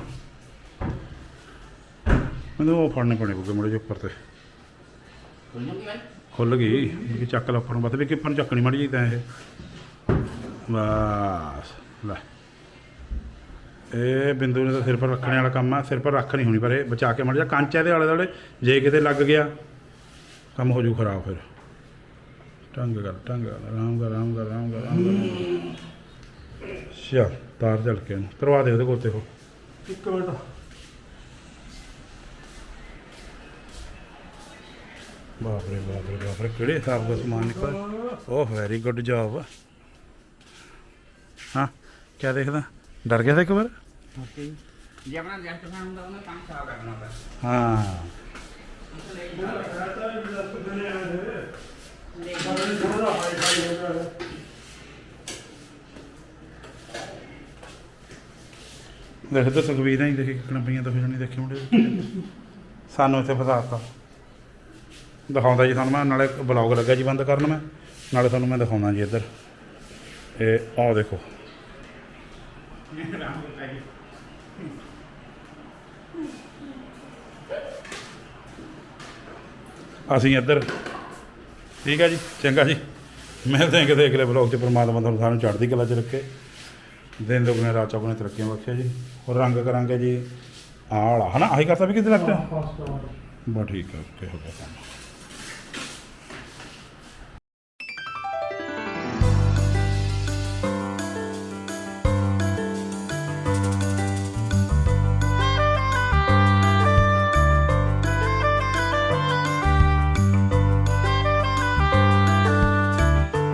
ਮੈਨੂੰ ਉਹ ਫੜਨੇ ਪੈਣੇ ਬੁੱਗੇ ਮੁੜੇ ਉੱਪਰ ਤੇ। ਖੁੱਲ ਗਈ। ਕਿ ਚੱਕ ਲਾ ਉੱਪਰ ਨੂੰ, ਬਸ ਵੀ ਕਿ ਉੱਪਰ ਨੂੰ ਚੱਕਣੀ ਮੜੀ ਤਾਂ ਇਹ। ਬਸ, ਲੈ। ਇਹ ਬਿੰਦੂ ਨੇ ਤਾਂ ਸਿਰ ਪਰ ਰੱਖਣੇ ਵਾਲਾ ਕੰਮ ਆ, ਸਿਰ ਪਰ ਰੱਖ ਨਹੀਂ ਹੋਣੀ ਪਰ ਇਹ ਬਚਾ ਕੇ ਮੜ ਜਾ ਕੰਚ ਇਹਦੇ ਆਲੇ ਦੁਆਲੇ ਜੇ ਕਿਤੇ ਲੱਗ ਗਿਆ, ਕੰਮ ਹੋ ਜੂ ਖਰਾਬ ਫਿਰ। ਟੰਗ ਕਰ ਟੰਗ ਕਰ ਆਰਾਮ ਕਰ ਆਰਾਮ ਕਰ ਆਰਾਮ ਕਰ ਆਰਾਮ ਕਰ। ਸ਼ਾ ਤਾਰ ਚੱਲ ਕੇ ਇਹਨੂੰ ਕਰਵਾ ਦੇ ਉਹਦੇ ਕੋਲ ਤੇ ਉਹ। ਇੱਕ ਮਿੰਟ। ਬਾਪ ਰੇ ਬਾਪ ਰੇ ਬਾਪ ਰੇ ਕਿਹੜੇ ਹਿਸਾਬ ਦਾ ਸਮਾਨ ਨਿਕਲਿਆ ਓਹ ਵੈਰੀ ਗੁੱਡ ਜੌਬ ਹਾਂ ਕੀ ਦੇਖਦਾ? ਡਰ ਗਿਆ था ਇੱਕ ਵਾਰ? ਜੇ ਆਪਣਾ ਜੈਸਟ ਫੈਨ ਹੁੰਦਾ ਉਹਨੇ ਕੰਮ ਖਰਾਬ ਕਰਨਾ ਹੁੰਦਾ ਹਾਂ। ਦੇਖ ਤਾਂ ਸੁਖਵੀਰ ਨਹੀਂ ਦੇਖੀ ਕਿੰਨਾ ਤਾਂ ਫਿਰ ਨਹੀਂ ਦੇਖੀ ਮੁੰਡੇ। ਸਾਨੂੰ ਇੱਥੇ ਫਸਾਤਾ ਦਿਖਾਉਂਦਾ ਜੀ ਤੁਹਾਨੂੰ ਮੈਂ, ਨਾਲੇ ਬਲੌਗ ਲੱਗਾ ਜੀ ਬੰਦ ਕਰਨ ਮੈਂ, ਨਾਲੇ ਤੁਹਾਨੂੰ ਮੈਂ ਦਿਖਾਉਂਦਾ ਜੀ ਇੱਧਰ। ਇਹ ਆਹ ਦੇਖੋ। ਅਸੀਂ ਇੱਧਰ ਠੀਕ ਹੈ ਜੀ ਚੰਗਾ ਜੀ। ਮਿਲਦੇ ਹਾਂ ਕਿਤੇ ਅਗਲੇ ਬਲੌਗ 'ਚ ਪਰਮਾਤਮਾ ਤੁਹਾਨੂੰ ਸਾਰਿਆਂ ਨੂੰ ਚੜ੍ਹਦੀ ਕਲਾ 'ਚ ਰੱਖੇ। ਦਿਨ ਦੁਗਣੇ ਰਾਤ ਚੌਗੁਣੇ ਤਰੱਕੀਆਂ ਬਖਸ਼ੇ ਜੀ। ਹੋਰ ਰੰਗ ਕਰਾਂਗੇ ਜੀ ਆਹ ਵਾਲਾ। ਹਨਾ ਆਹੀ ਕਰਤਾ ਵੀ ਕਿਤੇ ਲੱਗਦਾ ਬਸ ਠੀਕ ਹੈ ਓਕੇ ਹੋ ਗਿਆ ਕੰਮ।